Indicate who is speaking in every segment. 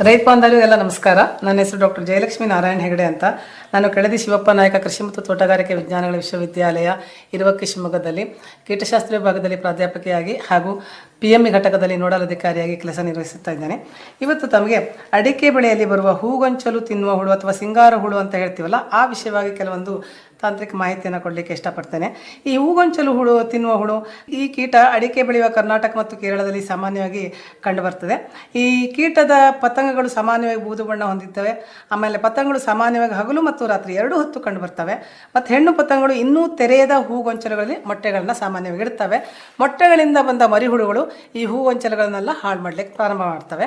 Speaker 1: ರೈತ ಬಾಂಧವರು ಎಲ್ಲ ನಮಸ್ಕಾರ. ನನ್ನ ಹೆಸರು ಡಾಕ್ಟರ್ ಜಯಲಕ್ಷ್ಮಿ ನಾರಾಯಣ ಹೆಗಡೆ ಅಂತ. ನಾನು ಕೆಳದಿ ಶಿವಪ್ಪ ನಾಯಕ ಕೃಷಿ ಮತ್ತು ತೋಟಗಾರಿಕೆ ವಿಜ್ಞಾನಗಳ ವಿಶ್ವವಿದ್ಯಾಲಯ ಇರುವಕ್ಕೆ ಶಿವಮೊಗ್ಗದಲ್ಲಿ. ಕೀಟಶಾಸ್ತ್ರ ವಿಭಾಗದಲ್ಲಿ ಪ್ರಾಧ್ಯಾಪಕಿಯಾಗಿ ಹಾಗೂ ಪಿ ಎಂ ಘಟಕದಲ್ಲಿ ನೋಡಲ್ ಅಧಿಕಾರಿಯಾಗಿ ಕೆಲಸ ನಿರ್ವಹಿಸುತ್ತಾ ಇದ್ದೇನೆ. ಇವತ್ತು ತಮಗೆ ಅಡಿಕೆ ಬೆಳೆಯಲ್ಲಿ ಬರುವ ಹೂಗೊಂಚಲು, ತಿನ್ನುವ ಹುಳು ಅಥವಾ ಸಿಂಗಾರ ಹುಳು ಅಂತ ಹೇಳ್ತೀವಲ್ಲ, ಆ ವಿಷಯವಾಗಿ ಕೆಲವೊಂದು ತಾಂತ್ರಿಕ ಮಾಹಿತಿಯನ್ನು ಕೊಡಲಿಕ್ಕೆ ಇಷ್ಟಪಡ್ತೇನೆ. ಈ ಹೂಗೊಂಚಲು ಹುಳು, ತಿನ್ನುವ ಹುಳು, ಈ ಕೀಟ ಅಡಿಕೆ ಬೆಳೆಯುವ ಕರ್ನಾಟಕ ಮತ್ತು ಕೇರಳದಲ್ಲಿ ಸಾಮಾನ್ಯವಾಗಿ ಕಂಡುಬರ್ತದೆ. ಈ ಕೀಟದ ಪತಂಗಗಳು ಸಾಮಾನ್ಯವಾಗಿ ಬೂದು ಬಣ್ಣ ಹೊಂದಿದ್ದವೆ. ಆಮೇಲೆ ಪತಂಗಗಳು ಸಾಮಾನ್ಯವಾಗಿ ಹಗಲು ಮತ್ತು ರಾತ್ರಿ ಎರಡು ಹೊತ್ತು ಕಂಡುಬರ್ತವೆ. ಮತ್ತು ಹೆಣ್ಣು ಪತಂಗಗಳು ಇನ್ನೂ ತೆರೆಯದ ಹೂಗೊಂಚಲುಗಳಲ್ಲಿ ಮೊಟ್ಟೆಗಳನ್ನ ಸಾಮಾನ್ಯವಾಗಿ ಇಡ್ತವೆ. ಮೊಟ್ಟೆಗಳಿಂದ ಬಂದ ಮರಿಹುಳುಗಳು ಈ ಹೂಗೊಂಚಲುಗಳನ್ನೆಲ್ಲ ಹಾಳು ಮಾಡಲಿಕ್ಕೆ ಪ್ರಾರಂಭ ಮಾಡ್ತವೆ.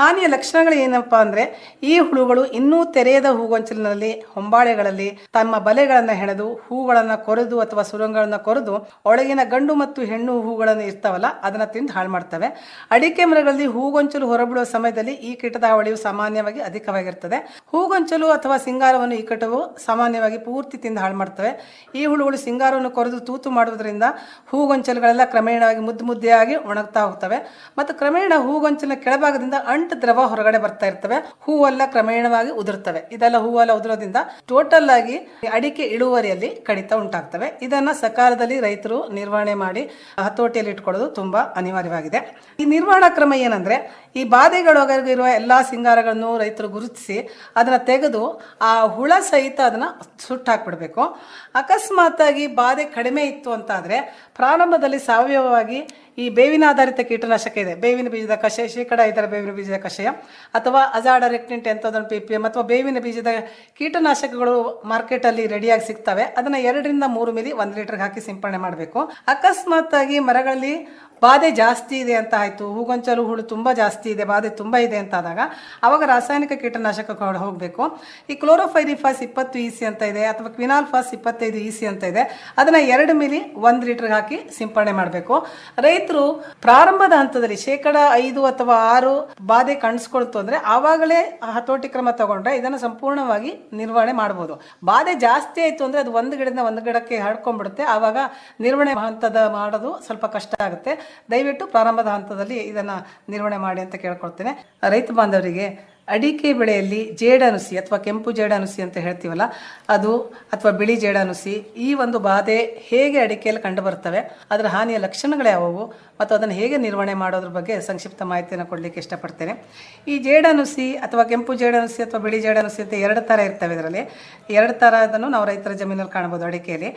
Speaker 1: ಹಾನಿಯ ಲಕ್ಷಣಗಳು ಏನಪ್ಪ ಅಂದರೆ ಈ ಹುಳುಗಳು ಇನ್ನೂ ತೆರೆಯದ ಹೂಗೊಂಚಲಿನಲ್ಲಿ, ಹೊಂಬಾಳೆಗಳಲ್ಲಿ ತಮ್ಮ ಬಲೆಗಳನ್ನು ಹೆಣೆದು, ಹೂಗಳನ್ನು ಕೊರೆದು ಅಥವಾ ಸುರಂಗಗಳನ್ನು ಕೊರೆದು ಒಳಗಿನ ಗಂಡು ಮತ್ತು ಹೆಣ್ಣು ಹೂಗಳನ್ನು ಇರ್ತಾವಲ್ಲ, ಅದನ್ನು ತಿಂದು ಹಾಳು ಮಾಡ್ತವೆ. ಅಡಿಕೆ ಮರಗಳಲ್ಲಿ ಹೂಗೊಂಚಲು ಹೊರಬಿಡುವ ಸಮಯದಲ್ಲಿ ಈ ಕೀಟದ ಹಾವಳಿಯು ಸಾಮಾನ್ಯವಾಗಿ ಅಧಿಕವಾಗಿರ್ತದೆ. ಹೂಗೊಂಚಲು ಅಥವಾ ಸಿಂಗಾರವನ್ನು ಈ ಕೀಟವು ಸಾಮಾನ್ಯವಾಗಿ ಪೂರ್ತಿ ತಿಂದು ಹಾಳು ಮಾಡ್ತವೆ. ಈ ಹುಳುಗಳು ಸಿಂಗಾರವನ್ನು ಕೊರೆದು ತೂತು ಮಾಡುವುದರಿಂದ ಹೂಗೊಂಚಲುಗಳೆಲ್ಲ ಕ್ರಮೇಣವಾಗಿ ಮುದ್ದು ಮುದ್ದೆಯಾಗಿ ಒಣಗ್ತಾ ಹೋಗ್ತವೆ. ಮತ್ತು ಕ್ರಮೇಣ ಹೂಗೊಂಚಲಿನ ಕೆಳಭಾಗದಿಂದ ಅಂಟು ದ್ರವ ಹೊರಗಡೆ ಬರ್ತಾ ಇರ್ತವೆ. ಹೂವೆಲ್ಲ ಕ್ರಮೇಣವಾಗಿ ಉದುರ್ತವೆ. ಇದೆಲ್ಲ ಹೂವೆಲ್ಲ ಉದುರೋದ್ರಿಂದ ಟೋಟಲ್ ಆಗಿ ಅಡಿಕೆ ಇಳುವರಿಯಲ್ಲಿ ಕಡಿತ ಉಂಟಾಗ್ತವೆ. ಇದನ್ನ ಸಕಾಲದಲ್ಲಿ ರೈತರು ನಿರ್ವಹಣೆ ಮಾಡಿ ಹತೋಟಿಯಲ್ಲಿ ಇಟ್ಕೊಳ್ಳೋದು ತುಂಬಾ ಅನಿವಾರ್ಯವಾಗಿದೆ. ಈ ನಿರ್ವಹಣಾ ಕ್ರಮ ಏನಂದ್ರೆ ಈ ಬಾಧೆಗಳೊಳಗಿರುವ ಎಲ್ಲಾ ಸಿಂಗಾರಗಳನ್ನು ರೈತರು ಗುರುತಿಸಿ ಅದನ್ನ ತೆಗೆದು ಆ ಹುಳ ಸಹಿತ ಅದನ್ನ ಸುಟ್ಟಾಕ್ಬಿಡ್ಬೇಕು. ಅಕಸ್ಮಾತಾಗಿ ಬಾಧೆ ಕಡಿಮೆ ಇತ್ತು ಅಂತಾದ್ರೆ ಪ್ರಾರಂಭದಲ್ಲಿ ಸಾವಯವವಾಗಿ ಈ ಬೇವಿನ ಆಧಾರಿತ ಕೀಟನಾಶಕ ಇದೆ. ಬೇವಿನ ಬೀಜದ ಕಷಾಯ, ಶೇಕಡ ಐದರ ಬೇವಿನ ಬೀಜದ ಕಷಾಯ ಅಥವಾ ಅಜಾಡ, ರೆಕ್ಟಿಂಟ್ ಎಂಥದನ್ನು ಪಿ ಪಿ ಎಂ ಅಥವಾ ಬೇವಿನ ಬೀಜದ ಕೀಟನಾಶಕಗಳು ಮಾರ್ಕೆಟಲ್ಲಿ ರೆಡಿಯಾಗಿ ಸಿಗ್ತವೆ. ಅದನ್ನು ಎರಡರಿಂದ ಮೂರು ಮಿಲಿ ಒಂದು ಲೀಟರ್ಗೆ ಹಾಕಿ ಸಿಂಪಡಣೆ ಮಾಡಬೇಕು. ಅಕಸ್ಮಾತ್ ಆಗಿ ಮರಗಳಲ್ಲಿ ಬಾಧೆ ಜಾಸ್ತಿ ಇದೆ ಅಂತ ಆಯಿತು, ಹೂಗೊಂಚಲು ಹುಳು ತುಂಬ ಜಾಸ್ತಿ ಇದೆ, ಬಾಧೆ ತುಂಬ ಇದೆ ಅಂತ ಆದಾಗ ಅವಾಗ ರಾಸಾಯನಿಕ ಕೀಟನಾಶಕ ಹೋಗಬೇಕು. ಈ ಕ್ಲೋರೋಫೈರಿಫಾಸ್ ಇಪ್ಪತ್ತು ಇ ಸಿ ಅಂತ ಇದೆ ಅಥವಾ ಕ್ವಿನಾಲ್ಫಾಸ್ ಇಪ್ಪತ್ತೈದು ಇ ಸಿ ಅಂತ ಇದೆ. ಅದನ್ನು ಎರಡು ಮಿಲಿ ಒಂದು ಲೀಟರ್ಗೆ ಹಾಕಿ ಸಿಂಪಡಣೆ ಮಾಡಬೇಕು. ರೈತರು ಪ್ರಾರಂಭದ ಹಂತದಲ್ಲಿ ಶೇಕಡ ಐದು ಅಥವಾ ಆರು ಬಾಧೆ ಕಾಣಿಸ್ಕೊಳ್ತು ಅಂದ್ರೆ ಆವಾಗಲೇ ಹತೋಟಿ ಕ್ರಮ ತಗೊಂಡ್ರೆ ಇದನ್ನು ಸಂಪೂರ್ಣವಾಗಿ ನಿರ್ವಹಣೆ ಮಾಡಬಹುದು ಬಾಧೆ ಜಾಸ್ತಿ ಆಯಿತು ಅಂದ್ರೆ ಅದು ಒಂದು ಗಿಡದಿಂದ ಒಂದು ಗಿಡಕ್ಕೆ ಹರಡ್ಕೊಂಡ್ಬಿಡುತ್ತೆ ಆವಾಗ ನಿರ್ವಹಣೆ ಹಂತದ ಮಾಡೋದು ಸ್ವಲ್ಪ ಕಷ್ಟ ಆಗುತ್ತೆ. ದಯವಿಟ್ಟು ಪ್ರಾರಂಭದ ಹಂತದಲ್ಲಿ ಇದನ್ನು ನಿರ್ವಹಣೆ ಮಾಡಿ ಅಂತ ಕೇಳ್ಕೊಳ್ತೇನೆ. ರೈತ ಬಾಂಧವರಿಗೆ ಅಡಿಕೆ ಬೆಳೆಯಲ್ಲಿ ಜೇಡನುಸಿ ಅಥವಾ ಕೆಂಪು ಜೇಡನುಸಿ ಅಂತ ಹೇಳ್ತೀವಲ್ಲ, ಅದು ಅಥವಾ ಬಿಳಿ ಜೇಡನುಸಿ, ಈ ಒಂದು ಬಾಧೆ ಹೇಗೆ ಅಡಿಕೆಯಲ್ಲಿ ಕಂಡು ಬರ್ತವೆ, ಅದರ ಹಾನಿಯ ಲಕ್ಷಣಗಳು ಯಾವುವು ಮತ್ತು ಅದನ್ನು ಹೇಗೆ ನಿರ್ವಹಣೆ ಮಾಡೋದ್ರ ಬಗ್ಗೆ ಸಂಕ್ಷಿಪ್ತ ಮಾಹಿತಿಯನ್ನು ಕೊಡಲಿಕ್ಕೆ ಇಷ್ಟಪಡ್ತೇನೆ. ಈ ಜೇಡನುಸಿ ಅಥವಾ ಕೆಂಪು ಜೇಡನುಸಿ ಅಥವಾ ಬಿಳಿ ಜೇಡನುಸಿ ಅಂತ ಎರಡು ಥರ ಇರ್ತವೆ ಇದರಲ್ಲಿ. ಎರಡು ಥರದನ್ನು ನಾವು ರೈತರ ಜಮೀನಲ್ಲಿ ಕಾಣ್ಬೋದು ಅಡಿಕೆಯಲ್ಲಿ.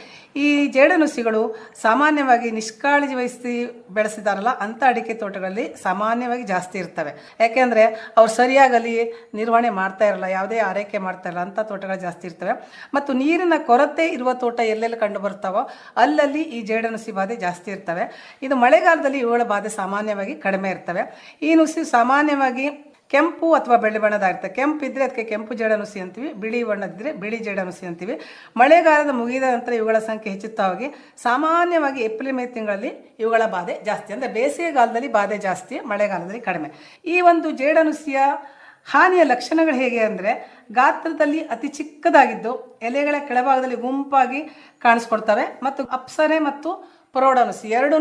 Speaker 1: ಈ ಜೇಡನುಸಿಗಳು ಸಾಮಾನ್ಯವಾಗಿ ನಿಷ್ಕಾಳಜಿ ವಹಿಸಿ ಬೆಳೆಸಿದಾರಲ್ಲ, ಅಂಥ ಅಡಿಕೆ ತೋಟಗಳಲ್ಲಿ ಸಾಮಾನ್ಯವಾಗಿ ಜಾಸ್ತಿ ಇರ್ತವೆ. ಯಾಕೆಂದರೆ ಅವ್ರು ಸರಿಯಾಗಲಿ ನಿರ್ವಹಣೆ ಮಾಡ್ತಾ ಇರಲ್ಲ, ಯಾವುದೇ ಆರೈಕೆ ಮಾಡ್ತಾ ಇರಲ್ಲ, ಅಂಥ ತೋಟಗಳು ಜಾಸ್ತಿ ಇರ್ತವೆ. ಮತ್ತು ನೀರಿನ ಕೊರತೆ ಇರುವ ತೋಟ ಎಲ್ಲೆಲ್ಲಿ ಕಂಡು ಬರ್ತಾವೋ ಅಲ್ಲಲ್ಲಿ ಈ ಜೇಡನುಸಿ ಬಾಧೆ ಜಾಸ್ತಿ ಇರ್ತವೆ. ಇದು ಮಳೆಗಾಲದಲ್ಲಿ ಇವುಗಳ ಬಾಧೆ ಸಾಮಾನ್ಯವಾಗಿ ಕಡಿಮೆ ಇರ್ತವೆ. ಈ ನುಸಿ ಸಾಮಾನ್ಯವಾಗಿ ಕೆಂಪು ಅಥವಾ ಬೆಳ್ಳಿ ಬಣ್ಣದಾಗಿರುತ್ತೆ ಕೆಂಪು ಇದ್ದರೆ ಅದಕ್ಕೆ ಕೆಂಪು ಜೇಡನುಸಿ ಅಂತೀವಿ, ಬಿಳಿ ಬಣ್ಣದಿದ್ದರೆ ಬಿಳಿ ಜೇಡನುಸಿ ಅಂತೀವಿ. ಮಳೆಗಾಲದ ಮುಗಿದ ನಂತರ ಇವುಗಳ ಸಂಖ್ಯೆ ಹೆಚ್ಚುತ್ತಾ ಹೋಗಿ ಸಾಮಾನ್ಯವಾಗಿ ಏಪ್ರಿಲ್, ಮೇ ತಿಂಗಳಲ್ಲಿ ಇವುಗಳ ಬಾಧೆ ಜಾಸ್ತಿ. ಅಂದರೆ ಬೇಸಿಗೆಗಾಲದಲ್ಲಿ ಬಾಧೆ ಜಾಸ್ತಿ, ಮಳೆಗಾಲದಲ್ಲಿ ಕಡಿಮೆ. ಈ ಒಂದು ಜೇಡನುಸಿಯ ಹಾನಿಯ ಲಕ್ಷಣಗಳು ಹೇಗೆ ಅಂದರೆ, ಗಾತ್ರದಲ್ಲಿ ಅತಿ ಚಿಕ್ಕದಾಗಿದ್ದು ಎಲೆಗಳ ಕೆಳಭಾಗದಲ್ಲಿ ಗುಂಪಾಗಿ ಕಾಣಿಸ್ಕೊಡ್ತವೆ ಮತ್ತು ಅಪ್ಸರೆ ಮತ್ತು ಪ್ರೌಢನುಸಿ ಎರಡೂ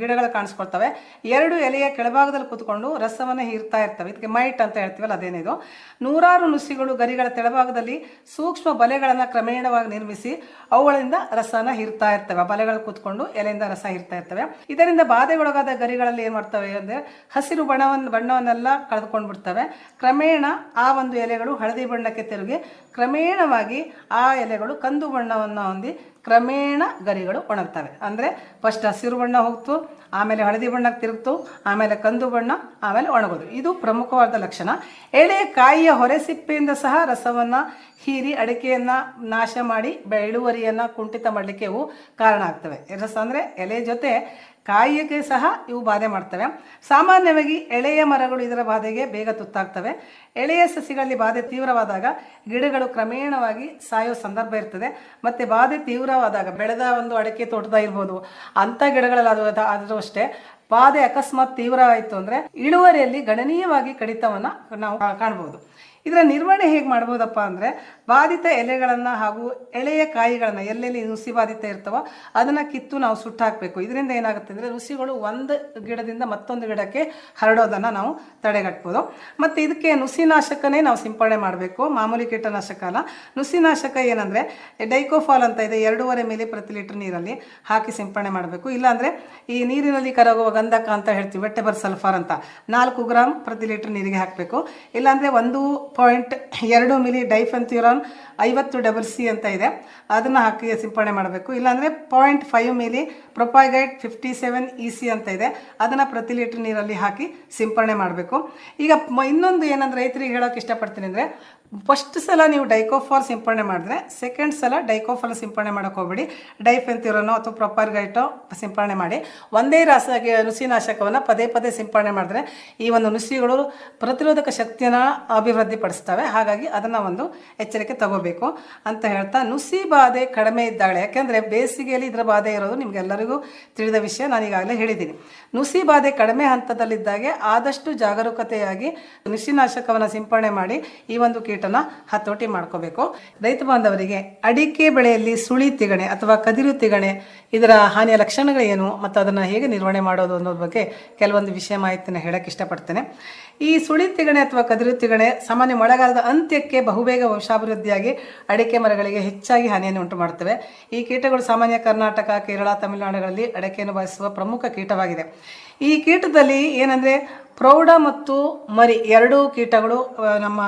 Speaker 1: ಗಿಡಗಳು ಕಾಣಿಸ್ಕೊಳ್ತವೆ. ಎರಡು ಎಲೆಯ ಕೆಳಭಾಗದಲ್ಲಿ ಕೂತ್ಕೊಂಡು ರಸವನ್ನು ಹೀರ್ತಾ ಇರ್ತವೆ. ಇದಕ್ಕೆ ಮೈಟ್ ಅಂತ ಹೇಳ್ತೀವಲ್ಲ, ಅದೇನಿದು? ನೂರಾರು ನುಸಿಗಳು ಗರಿಗಳ ತೆಳಭಾಗದಲ್ಲಿ ಸೂಕ್ಷ್ಮ ಬಲೆಗಳನ್ನು ಕ್ರಮೇಣವಾಗಿ ನಿರ್ಮಿಸಿ ಅವುಗಳಿಂದ ರಸನ ಹೀರ್ತಾ ಇರ್ತವೆ. ಬಲೆಗಳು ಕೂತ್ಕೊಂಡು ಎಲೆಯಿಂದ ರಸ ಹೀರ್ತಾ ಇರ್ತವೆ. ಇದರಿಂದ ಬಾಧೆಗೊಳಗಾದ ಗರಿಗಳಲ್ಲಿ ಏನು ಮಾಡ್ತವೆ ಅಂದರೆ ಹಸಿರು ಬಣ್ಣವನ್ನು ಬಣ್ಣವನ್ನೆಲ್ಲ ಕಳೆದುಕೊಂಡು ಬಿಡ್ತವೆ ಕ್ರಮೇಣ ಆ ಒಂದು ಎಲೆಗಳು ಹಳದಿ ಬಣ್ಣಕ್ಕೆ ತಿರುಗಿ ಕ್ರಮೇಣವಾಗಿ ಆ ಎಲೆಗಳು ಕಂದು ಬಣ್ಣವನ್ನು ಹೊಂದಿ ಕ್ರಮೇಣ ಗರಿಗಳು ಒಣಗ್ತವೆ. ಅಂದರೆ ಫಸ್ಟ್ ಹಸಿರು ಬಣ್ಣ ಹೋಗ್ತು, ಆಮೇಲೆ ಹಳದಿ ಬಣ್ಣಕ್ಕೆ ತಿರುಗ್ತು, ಆಮೇಲೆ ಕಂದು ಬಣ್ಣ, ಆಮೇಲೆ ಒಣಗೋದು. ಇದು ಪ್ರಮುಖವಾದ ಲಕ್ಷಣ. ಎಳೆ ಕಾಯಿಯ ಹೊರಸಿಪ್ಪೆಯಿಂದ ಸಹ ರಸವನ್ನು ಹೀರಿ ಅಡಿಕೆಯನ್ನು ನಾಶ ಮಾಡಿ ಇಳುವರಿಯನ್ನು ಕುಂಠಿತ ಮಾಡಲಿಕ್ಕೆ ಇವು ಕಾರಣ ಆಗ್ತವೆ. ರಸ ಅಂದರೆ ಎಲೆ ಜೊತೆ ಕಾಯಿಗೆ ಸಹ ಇವು ಬಾಧೆ ಮಾಡ್ತವೆ. ಸಾಮಾನ್ಯವಾಗಿ ಎಳೆಯ ಮರಗಳು ಇದರ ಬಾಧೆಗೆ ಬೇಗ ತುತ್ತಾಗ್ತವೆ. ಎಳೆಯ ಸಸಿಗಳಲ್ಲಿ ಬಾಧೆ ತೀವ್ರವಾದಾಗ ಗಿಡಗಳು ಕ್ರಮೇಣವಾಗಿ ಸಾಯೋ ಸಂದರ್ಭ ಇರ್ತದೆ. ಮತ್ತು ಬಾಧೆ ತೀವ್ರವಾದಾಗ ಬೆಳೆದ ಒಂದು ಅಡಿಕೆ ತೋಟದ ಇರ್ಬೋದು, ಅಂಥ ಗಿಡಗಳಲ್ಲಿ ಅದು, ಆದರೂ ಅಷ್ಟೇ ಬಾಧೆ ಅಕಸ್ಮಾತ್ ತೀವ್ರ ಆಯಿತು ಅಂದ್ರೆ ಇಳುವರಿಯಲ್ಲಿ ಗಣನೀಯವಾಗಿ ಕಡಿತವನ್ನು ನಾವು ಕಾಣ್ಬೋದು. ಇದರ ನಿರ್ವಹಣೆ ಹೇಗೆ ಮಾಡ್ಬೋದಪ್ಪ ಅಂದರೆ ಬಾಧಿತ ಎಲೆಗಳನ್ನು ಹಾಗೂ ಎಳೆಯ ಕಾಯಿಗಳನ್ನು ಎಲ್ಲೆಲ್ಲಿ ನುಸಿ ಬಾಧಿತ ಇರ್ತವೋ ಅದನ್ನು ಕಿತ್ತು ನಾವು ಸುಟ್ಟಾಕಬೇಕು. ಇದರಿಂದ ಏನಾಗುತ್ತೆ ಅಂದರೆ ನುಸಿಗಳು ಒಂದು ಗಿಡದಿಂದ ಮತ್ತೊಂದು ಗಿಡಕ್ಕೆ ಹರಡೋದನ್ನು ನಾವು ತಡೆಗಟ್ಬೋದು. ಮತ್ತು ಇದಕ್ಕೆ ನುಸಿನಾಶಕನೇ ನಾವು ಸಿಂಪಡಣೆ ಮಾಡಬೇಕು. ಮಾಮೂಲಿ ಕೀಟನಾಶಕ ಅಲ್ಲ. ನುಸಿನಾಶಕ ಏನಂದರೆ ಡೈಕೋಫಾಲ್ ಅಂತ ಇದೆ. ಎರಡೂವರೆ ಮಿಲಿ ಪ್ರತಿ ಲೀಟರ್ ನೀರಲ್ಲಿ ಹಾಕಿ ಸಿಂಪಡಣೆ ಮಾಡಬೇಕು. ಇಲ್ಲಾಂದರೆ ಈ ನೀರಿನಲ್ಲಿ ಕರಗುವ ಗಂಧಕ ಅಂತ ಹೇಳ್ತೀವಿ. ವೆಟ್ಟೆಬರ್ ಸಲ್ಫರ್ ಅಂತ ನಾಲ್ಕು ಗ್ರಾಮ್ ಪ್ರತಿ ಲೀಟರ್ ನೀರಿಗೆ ಹಾಕಬೇಕು. ಇಲ್ಲಾಂದರೆ ಒಂದು ಪಾಯಿಂಟ್ ಎರಡು ಮಿಲಿ ಡೈಫೆನ್ಥ್ಯೂರಾನ್ ಐವತ್ತು ಡಬಲ್ ಸಿ ಅಂತ ಇದೆ. ಅದನ್ನು ಹಾಕಿ ಸಿಂಪಡಣೆ ಮಾಡಬೇಕು. ಇಲ್ಲಾಂದರೆ point five milli propargite fifty seven E C ಅಂತ ಇದೆ. ಅದನ್ನು ಪ್ರತಿ ಲೀಟ್ರ್ ನೀರಲ್ಲಿ ಹಾಕಿ ಸಿಂಪಡಣೆ ಮಾಡಬೇಕು. ಈಗ ಇನ್ನೊಂದು ಏನಂದ್ರೆ ರೈತರಿಗೆ ಹೇಳೋಕೆ ಇಷ್ಟಪಡ್ತೀನಿ ಅಂದರೆ ಫಸ್ಟ್ ಸಲ ನೀವು ಡೈಕೋಫಾಲ್ ಸಿಂಪಡಣೆ ಮಾಡಿದ್ರೆ ಸೆಕೆಂಡ್ ಸಲ ಡೈಕೋಫಾಲ್ ಸಿಂಪಡಣೆ ಮಾಡೋಕೆ ಹೋಗ್ಬೇಡಿ. ಡೈಫೆಂತಿರೋನೋ ಅಥವಾ ಪ್ರೊಪಾರ್ಗೈಟೋ ಸಿಂಪಡಣೆ ಮಾಡಿ. ಒಂದೇ ರಾಸ ನುಸಿನಾಶಕವನ್ನು ಪದೇ ಪದೇ ಸಿಂಪಡಣೆ ಮಾಡಿದ್ರೆ, ಈ ಒಂದು ನುಸಿಗಳು ಪ್ರತಿರೋಧಕ ಶಕ್ತಿಯನ್ನು ಅಭಿವೃದ್ಧಿಪಡಿಸ್ತವೆ. ಹಾಗಾಗಿ ಅದನ್ನು ಒಂದು ಎಚ್ಚರಿಕೆ ತಗೋಬೇಕು. ಅಂತ ಹೇಳ್ತಾ ನುಸಿ ಬಾಧೆ ಕಡಿಮೆ ಇದ್ದಾಳೆ. ಯಾಕೆಂದರೆ ಬೇಸಿಗೆಯಲ್ಲಿ ಇದರ ಬಾಧೆ ಇರೋದು ನಿಮಗೆಲ್ಲರಿಗೂ ತಿಳಿದ ವಿಷಯ. ನಾನು ಈಗಾಗಲೇ ಹೇಳಿದ್ದೀನಿ. ನುಸಿ ಬಾಧೆ ಕಡಿಮೆ ಹಂತದಲ್ಲಿದ್ದಾಗೆ ಆದಷ್ಟು ಜಾಗರೂಕತೆಯಾಗಿ ನುಸಿನಾಶಕವನ್ನು ಸಿಂಪಡಣೆ ಮಾಡಿ ಈ ಒಂದು ಕೀಟನ ಹತೋಟಿ ಮಾಡ್ಕೋಬೇಕು. ರೈತ ಬಾಂಧವರಿಗೆ ಅಡಿಕೆ ಬೆಳೆಯಲ್ಲಿ ಸುಳಿ ತಿಗಣೆ ಅಥವಾ ಕದಿರು ತಿಗಣೆ ಇದರ ಹಾನಿಯ ಲಕ್ಷಣಗಳೇನು ಮತ್ತು ಅದನ್ನು ಹೇಗೆ ನಿರ್ವಹಣೆ ಮಾಡೋದು ಅನ್ನೋದ್ರ ಬಗ್ಗೆ ಕೆಲವೊಂದು ವಿಷಯ ಮಾಹಿತಿನ ಹೇಳಕ್ಕೆ ಇಷ್ಟಪಡ್ತೇನೆ. ಈ ಸುಳಿ ತಿಗಣೆ ಅಥವಾ ಕದಿರು ತಿಗಣೆ ಸಾಮಾನ್ಯ ಮಳೆಗಾಲದ ಅಂತ್ಯಕ್ಕೆ ಬಹುಬೇಗ ವಂಶಾಭಿವೃದ್ಧಿಯಾಗಿ ಅಡಿಕೆ ಮರಗಳಿಗೆ ಹೆಚ್ಚಾಗಿ ಹಾನಿಯನ್ನು ಉಂಟು ಮಾಡ್ತವೆ. ಈ ಕೀಟಗಳು ಸಾಮಾನ್ಯ ಕರ್ನಾಟಕ, ಕೇರಳ ತಮಿಳುನಾಡುಗಳಲ್ಲಿ ಅಡಿಕೆಯನ್ನು ಬಾಧಿಸುವ ಪ್ರಮುಖ ಕೀಟವಾಗಿದೆ. ಈ ಕೀಟದಲ್ಲಿ ಏನಂದ್ರೆ ಪ್ರೌಢ ಮತ್ತು ಮರಿ ಎರಡೂ ಕೀಟಗಳು ನಮ್ಮ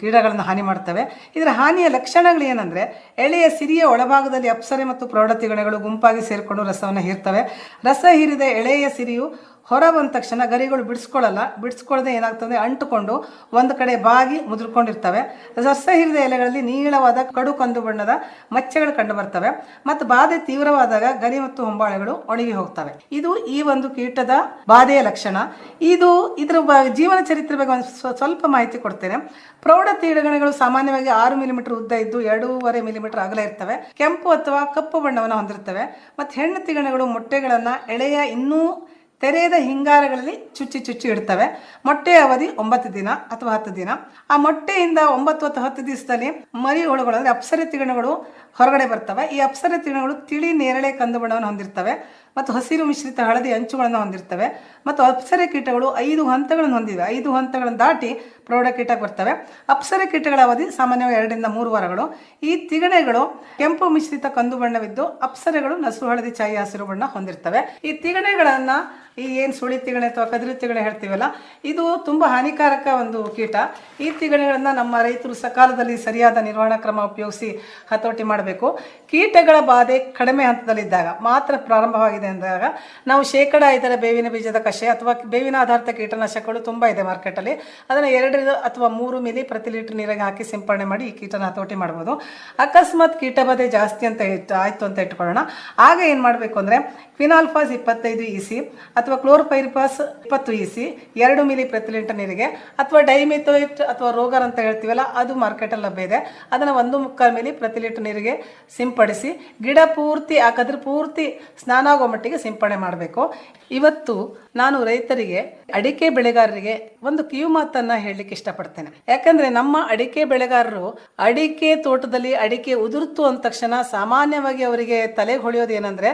Speaker 1: ಗಿಡಗಳನ್ನು ಹಾನಿ ಮಾಡ್ತವೆ. ಇದರ ಹಾನಿಯ ಲಕ್ಷಣಗಳು ಏನಂದ್ರೆ ಎಳೆಯ ಸಿರಿಯ ಒಳಭಾಗದಲ್ಲಿ ಅಪ್ಸರೆ ಮತ್ತು ಪ್ರೌಢ ತಿಗಣೆಗಳು ಗುಂಪಾಗಿ ಸೇರಿಕೊಂಡು ರಸವನ್ನು ಹೀರ್ತವೆ. ರಸ ಹೀರಿದ ಎಳೆಯ ಸಿರಿಯು ಹೊರ ಬಂದ ತಕ್ಷಣ ಗರಿಗಳು ಬಿಡಿಸ್ಕೊಳ್ಳಲ್ಲ, ಬಿಡಿಸ್ಕೊಳ್ಳದೆ ಏನಾಗ್ತದೆ? ಅಂಟುಕೊಂಡು ಒಂದು ಕಡೆ ಬಾಗಿ ಮುದುರ್ಕೊಂಡಿರ್ತವೆ. ರಸ ಹಿರಿದ ಎಲೆಗಳಲ್ಲಿ ನೀಳವಾದ ಕಡು ಕಂದು ಬಣ್ಣದ ಮಚ್ಚೆಗಳು ಕಂಡು ಬರ್ತವೆ ಮತ್ತು ಬಾಧೆ ತೀವ್ರವಾದಾಗ ಗರಿ ಮತ್ತು ಹೊಂಬಾಳೆಗಳು ಒಣಗಿ ಹೋಗ್ತವೆ. ಇದು ಈ ಒಂದು ಕೀಟದ ಬಾಧೆಯ ಲಕ್ಷಣ. ಇದು ಇದರ ಜೀವನ ಚರಿತ್ರೆ ಬಗ್ಗೆ ಒಂದು ಸ್ವ- ಸ್ವಲ್ಪ ಮಾಹಿತಿ ಕೊಡ್ತೇನೆ. ಪ್ರೌಢ ತೀಡಗಣಗಳು ಸಾಮಾನ್ಯವಾಗಿ ಆರು ಮಿಲಿಮೀಟರ್ ಉದ್ದ ಇದ್ದು ಎರಡೂವರೆ ಮಿಲಿಮೀಟರ್ ಅಗಲ ಇರ್ತವೆ. ಕೆಂಪು ಅಥವಾ ಕಪ್ಪು ಬಣ್ಣವನ್ನು ಹೊಂದಿರ್ತವೆ. ಮತ್ತು ಹೆಣ್ಣು ತಿಗಣೆಗಳು ಮೊಟ್ಟೆಗಳನ್ನು ಎಳೆಯ ಇನ್ನೂ ತೆರೆಯದ ಹಿಂಗಾರಗಳಲ್ಲಿ ಚುಚ್ಚಿ ಚುಚ್ಚಿ ಇಡ್ತವೆ. ಮೊಟ್ಟೆ ಅವಧಿ ಒಂಬತ್ತು ದಿನ ಅಥವಾ ಹತ್ತು ದಿನ. ಆ ಮೊಟ್ಟೆಯಿಂದ ಒಂಬತ್ತು ಅಥವಾ ಹತ್ತು ದಿವಸದಲ್ಲಿ ಮರಿ ಹುಳುಗಳು, ಅಂದರೆ ಅಪ್ಸರೆ ತಿಗಣಗಳು ಹೊರಗಡೆ ಬರ್ತವೆ. ಈ ಅಪ್ಸರೆ ತಿಗಣಗಳು ತಿಳಿ ನೇರಳೆ ಕಂದು ಬಣ್ಣವನ್ನು ಹೊಂದಿರ್ತವೆ. ಮತ್ತು ಹಸಿರು ಮಿಶ್ರಿತ ಹಳದಿ ಅಂಚುಗಳನ್ನು ಹೊಂದಿರ್ತವೆ. ಮತ್ತು ಅಪ್ಸರೆ ಕೀಟಗಳು ಐದು ಹಂತಗಳನ್ನು ಹೊಂದಿವೆ. ಐದು ಹಂತಗಳನ್ನು ದಾಟಿ ಪ್ರೌಢ ಕೀಟಕ್ಕೆ ಬರ್ತವೆ. ಅಪ್ಸರೆ ಕೀಟಗಳ ಅವಧಿ ಸಾಮಾನ್ಯವಾಗಿ ಎರಡರಿಂದ ಮೂರು ವಾರಗಳು. ಈ ತಿಗಣೆಗಳು ಕೆಂಪು ಮಿಶ್ರಿತ ಕಂದು ಬಣ್ಣವಿದ್ದು ಅಪ್ಸರೆಗಳು ನಸು ಹಳದಿ ಚಾಯಿ ಹಸಿರು ಬಣ್ಣ ಹೊಂದಿರ್ತವೆ. ಈ ತಿಗಣೆಗಳನ್ನ ಈ ಏನು ಸುಳಿ ತಿಗಣೆ ಅಥವಾ ಕದಿರು ತಿಗಣೆ ಹೇಳ್ತೀವಲ್ಲ, ಇದು ತುಂಬ ಹಾನಿಕಾರಕ ಒಂದು ಕೀಟ. ಈ ತಿಗಣೆಗಳನ್ನ ನಮ್ಮ ರೈತರು ಸಕಾಲದಲ್ಲಿ ಸರಿಯಾದ ನಿರ್ವಹಣಾ ಕ್ರಮ ಉಪಯೋಗಿಸಿ ಹತೋಟಿ ಮಾಡಬೇಕು. ಕೀಟಗಳ ಬಾಧೆ ಕಡಿಮೆ ಹಂತದಲ್ಲಿದ್ದಾಗ ಮಾತ್ರ ಪ್ರಾರಂಭವಾಗಿದೆ ಅಂದಾಗ, ನಾವು ಶೇಕಡ ಐದರ ಬೇವಿನ ಬೀಜದ ಕಷಾಯ ಅಥವಾ ಬೇವಿನ ಆಧಾರಿತ ಕೀಟನಾಶಕಗಳು ತುಂಬ ಇದೆ ಮಾರ್ಕೆಟಲ್ಲಿ ಅದನ್ನು ಎರಡರಿಂದ ಅಥವಾ ಮೂರು ಮಿಲಿ ಪ್ರತಿ ಲೀಟರ್ ನೀರಿಗೆ ಹಾಕಿ ಸಿಂಪಡಣೆ ಮಾಡಿ ಈ ಕೀಟನ ಹತೋಟಿ ಮಾಡ್ಬೋದು. ಅಕಸ್ಮಾತ್ ಕೀಟಬಾಧೆ ಜಾಸ್ತಿ ಅಂತ ಆಯಿತು ಅಂತ ಇಟ್ಕೊಳ್ಳೋಣ. ಆಗ ಏನು ಮಾಡಬೇಕು ಅಂದರೆ ಕ್ವಿನಾಲ್ಫಾಸ್ ಇಪ್ಪತ್ತೈದು ಇ ಸಿ ಅಥವಾ ಕ್ಲೋರ್ಪೈರಿಪಾಸ್ ಇಪ್ಪತ್ತು ಇ ಸಿ, ಎರಡು ಮಿಲಿ ಪ್ರತಿ ಲೀಟರ್ ನೀರಿಗೆ ಅಥವಾ ಡೈಮಿಥೋಯಿಟ್ ಅಥವಾ ರೋಗರ್ ಅಂತ ಹೇಳ್ತೀವಲ್ಲ, ಅದು ಮಾರ್ಕೆಟಲ್ಲಿ ಲಭ್ಯ ಇದೆ. ಅದನ್ನು ಒಂದು ಮುಕ್ಕಾಲು ಮಿಲಿ ಪ್ರತಿ ಲೀಟರ್ ನೀರಿಗೆ ಸಿಂಪಡಿಸಿ ಗಿಡ ಪೂರ್ತಿ ಹಾಕಿದ್ರೆ ಪೂರ್ತಿ ಸ್ನಾನ ಆಗೋ ಮಟ್ಟಿಗೆ ಸಿಂಪಡಣೆ ಮಾಡಬೇಕು. ಇವತ್ತು ನಾನು ರೈತರಿಗೆ ಅಡಿಕೆ ಬೆಳೆಗಾರರಿಗೆ ಒಂದು ಕಿವಿ ಮಾತನ್ನ ಹೇಳಲಿಕ್ಕೆ ಇಷ್ಟಪಡ್ತೇನೆ. ಯಾಕಂದ್ರೆ ನಮ್ಮ ಅಡಿಕೆ ಬೆಳೆಗಾರರು ಅಡಿಕೆ ತೋಟದಲ್ಲಿ ಅಡಿಕೆ ಉದುರ್ತು ಅಂದ ತಕ್ಷಣ ಸಾಮಾನ್ಯವಾಗಿ ಅವರಿಗೆ ತಲೆಗೆ ಹೊಳೆಯೋದು ಏನಂದ್ರೆ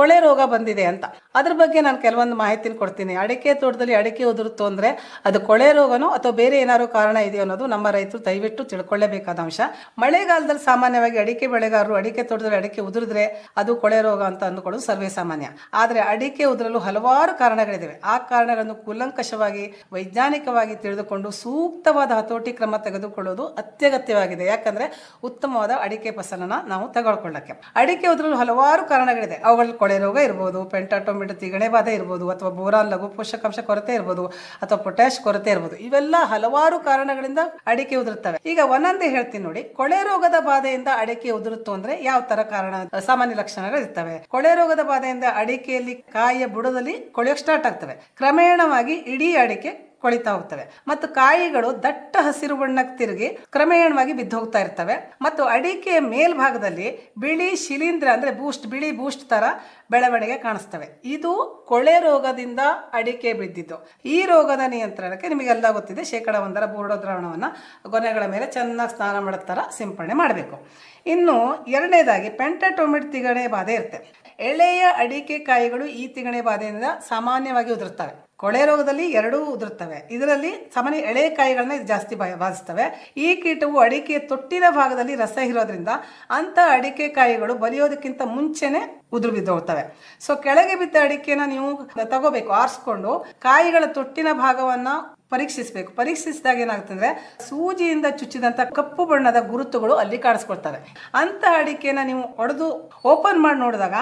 Speaker 1: ಕೊಳೆ ರೋಗ ಬಂದಿದೆ ಅಂತ. ಅದ್ರ ಬಗ್ಗೆ ನಾನು ಕೆಲವೊಂದು ಮಾಹಿತಿನ ಕೊಡ್ತೀನಿ. ಅಡಿಕೆ ತೋಟದಲ್ಲಿ ಅಡಿಕೆ ಉದುರುತ್ತು ಅಂದ್ರೆ ಅದು ಕೊಳೆ ರೋಗನೋ ಅಥವಾ ಬೇರೆ ಏನಾದ್ರು ಕಾರಣ ಇದೆಯೋ ಅನ್ನೋದು ನಮ್ಮ ರೈತರು ದಯವಿಟ್ಟು ತಿಳ್ಕೊಳ್ಳೇಬೇಕಾದ ಅಂಶ. ಮಳೆಗಾಲದಲ್ಲಿ ಸಾಮಾನ್ಯವಾಗಿ ಅಡಿಕೆ ಬೆಳೆಗಾರರು ಅಡಿಕೆ ತೋಟದಲ್ಲಿ ಅಡಿಕೆ ಉದುರಿದ್ರೆ ಅದು ಕೊಳೆ ರೋಗ ಅಂತ ಅಂದ್ಕೊಳ್ಳೋದು ಸರ್ವೇ ಸಾಮಾನ್ಯ. ಆದ್ರೆ ಅಡಿಕೆ ಉದುರಲು ಹಲವಾರು ಕಾರಣಗಳಿವೆ ಆ ಕಾರಣಗಳನ್ನು ಕೂಲಂಕಷವಾಗಿ, ವೈಜ್ಞಾನಿಕವಾಗಿ ತಿಳಿದುಕೊಂಡು ಸೂಕ್ತವಾದ ಹತೋಟಿ ಕ್ರಮ ತೆಗೆದುಕೊಳ್ಳೋದು ಅತ್ಯಗತ್ಯವಾಗಿದೆ. ಯಾಕಂದ್ರೆ ಉತ್ತಮವಾದ ಅಡಿಕೆ ಫಸಲನ್ನ ನಾವು ತಗೊಳ್ಕೊಳ್ಳಕ್ಕೆ. ಅಡಿಕೆ ಉದುರಲು ಹಲವಾರು ಕಾರಣಗಳಿದೆ. ಅವುಗಳಲ್ಲಿ ಕೊಳೆ ರೋಗ ಇರ್ಬೋದು ಪೆಂಟಾಟೋಮಿಟ್ ತಿಗಣೆ ಬಾಧೆ ಇರ್ಬೋದು, ಅಥವಾ ಬೋರಾನ್ ಲಘು ಪೋಷಕಾಂಶ ಕೊರತೆ ಇರ್ಬೋದು, ಅಥವಾ ಪೊಟ್ಯಾಶ್ ಕೊರತೆ ಇರ್ಬೋದು, ಇವೆಲ್ಲ ಹಲವಾರು ಕಾರಣಗಳಿಂದ ಅಡಿಕೆ ಉದುರುತ್ತವೆ. ಈಗ ಒಂದೊಂದೇ ಹೇಳ್ತೀನಿ ನೋಡಿ, ಕೊಳೆ ರೋಗದ ಬಾಧೆಯಿಂದ ಅಡಿಕೆ ಉದುರುತ್ತು ಅಂದ್ರೆ ಯಾವ ತರ ಕಾರಣ? ಸಾಮಾನ್ಯ ಲಕ್ಷಣಗಳು ಇರ್ತವೆ. ಕೊಳೆ ರೋಗದ ಬಾಧೆಯಿಂದ ಅಡಿಕೆಯಲ್ಲಿ ಕಾಯಿಯ ಬುಡದಲ್ಲಿ ಕೊಳೆಯೋಕ್ ಸ್ಟಾರ್ಟ್ ಆಗ್ತವೆ. ಕ್ರಮೇಣವಾಗಿ ಇಡೀ ಅಡಿಕೆ ಕೊಳಿತಾ ಹೋಗ್ತವೆ. ಮತ್ತು ಕಾಯಿಗಳು ದಟ್ಟ ಹಸಿರು ಬಣ್ಣಕ್ಕೆ ತಿರುಗಿ ಕ್ರಮೇಣವಾಗಿ ಬಿದ್ದು ಹೋಗ್ತಾ ಇರ್ತವೆ. ಮತ್ತು ಅಡಿಕೆಯ ಮೇಲ್ಭಾಗದಲ್ಲಿ ಬಿಳಿ ಶಿಲೀಂಧ್ರ ಅಂದ್ರೆ ಬೂಸ್ಟ್, ಬಿಳಿ ಬೂಸ್ಟ್ ತರ ಬೆಳವಣಿಗೆ ಕಾಣಿಸ್ತವೆ. ಇದು ಕೊಳೆ ರೋಗದಿಂದ ಅಡಿಕೆ ಬಿದ್ದಿದ್ದು. ಈ ರೋಗದ ನಿಯಂತ್ರಣಕ್ಕೆ ನಿಮಗೆಲ್ಲ ಗೊತ್ತಿದೆ, ಶೇಕಡ ಒಂದರ ಬೋರ್ಡೋ ದ್ರಾವಣವನ್ನು ಗೊನೆಗಳ ಮೇಲೆ ಚೆನ್ನಾಗಿ ಸ್ನಾನ ಮಾಡೋ ಥರ ಸಿಂಪಡಣೆ ಮಾಡಬೇಕು. ಇನ್ನು ಎರಡನೇದಾಗಿ ಪೆಂಟಟೋಮಿಡ್ ತಿಗಣೆ ಬಾಧೆ ಇರುತ್ತೆ. ಎಳೆಯ ಅಡಿಕೆ ಕಾಯಿಗಳು ಈ ತಿಗಣೆ ಬಾಧೆಯಿಂದ ಸಾಮಾನ್ಯವಾಗಿ ಉದುರುತ್ತವೆ ಕೊಳೆ ರೋಗದಲ್ಲಿ ಎರಡೂ ಉದುರುತ್ತವೆ. ಇದರಲ್ಲಿ ಸಾಮಾನ್ಯ ಎಳೆ ಕಾಯಿಗಳನ್ನ ಇದು ಜಾಸ್ತಿ ಬಾಧಿಸ್ತವೆ. ಈ ಕೀಟವು ಅಡಿಕೆಯ ತೊಟ್ಟಿನ ಭಾಗದಲ್ಲಿ ರಸ ಇರೋದ್ರಿಂದ ಅಂತ ಅಡಿಕೆ ಕಾಯಿಗಳು ಬಲಿಯೋದಕ್ಕಿಂತ ಮುಂಚೆನೆ ಉದುರು ಬಿದ್ದು ಹೋಗ್ತವೆ ಸೊ ಕೆಳಗೆ ಬಿದ್ದ ಅಡಿಕೆನ ನೀವು ತಗೋಬೇಕು, ಆರಿಸ್ಕೊಂಡು ಕಾಯಿಗಳ ತೊಟ್ಟಿನ ಭಾಗವನ್ನ ಪರೀಕ್ಷಿಸಬೇಕು. ಪರೀಕ್ಷಿಸಿದಾಗ ಏನಾಗ್ತಂದ್ರೆ ಸೂಜಿಯಿಂದ ಚುಚ್ಚಿದಂಥ ಕಪ್ಪು ಬಣ್ಣದ ಗುರುತುಗಳು ಅಲ್ಲಿ ಕಾಣಿಸ್ಕೊಳ್ತವೆ. ಅಂಥ ಅಡಿಕೆನ ನೀವು ಒಡೆದು ಓಪನ್ ಮಾಡಿ ನೋಡಿದಾಗ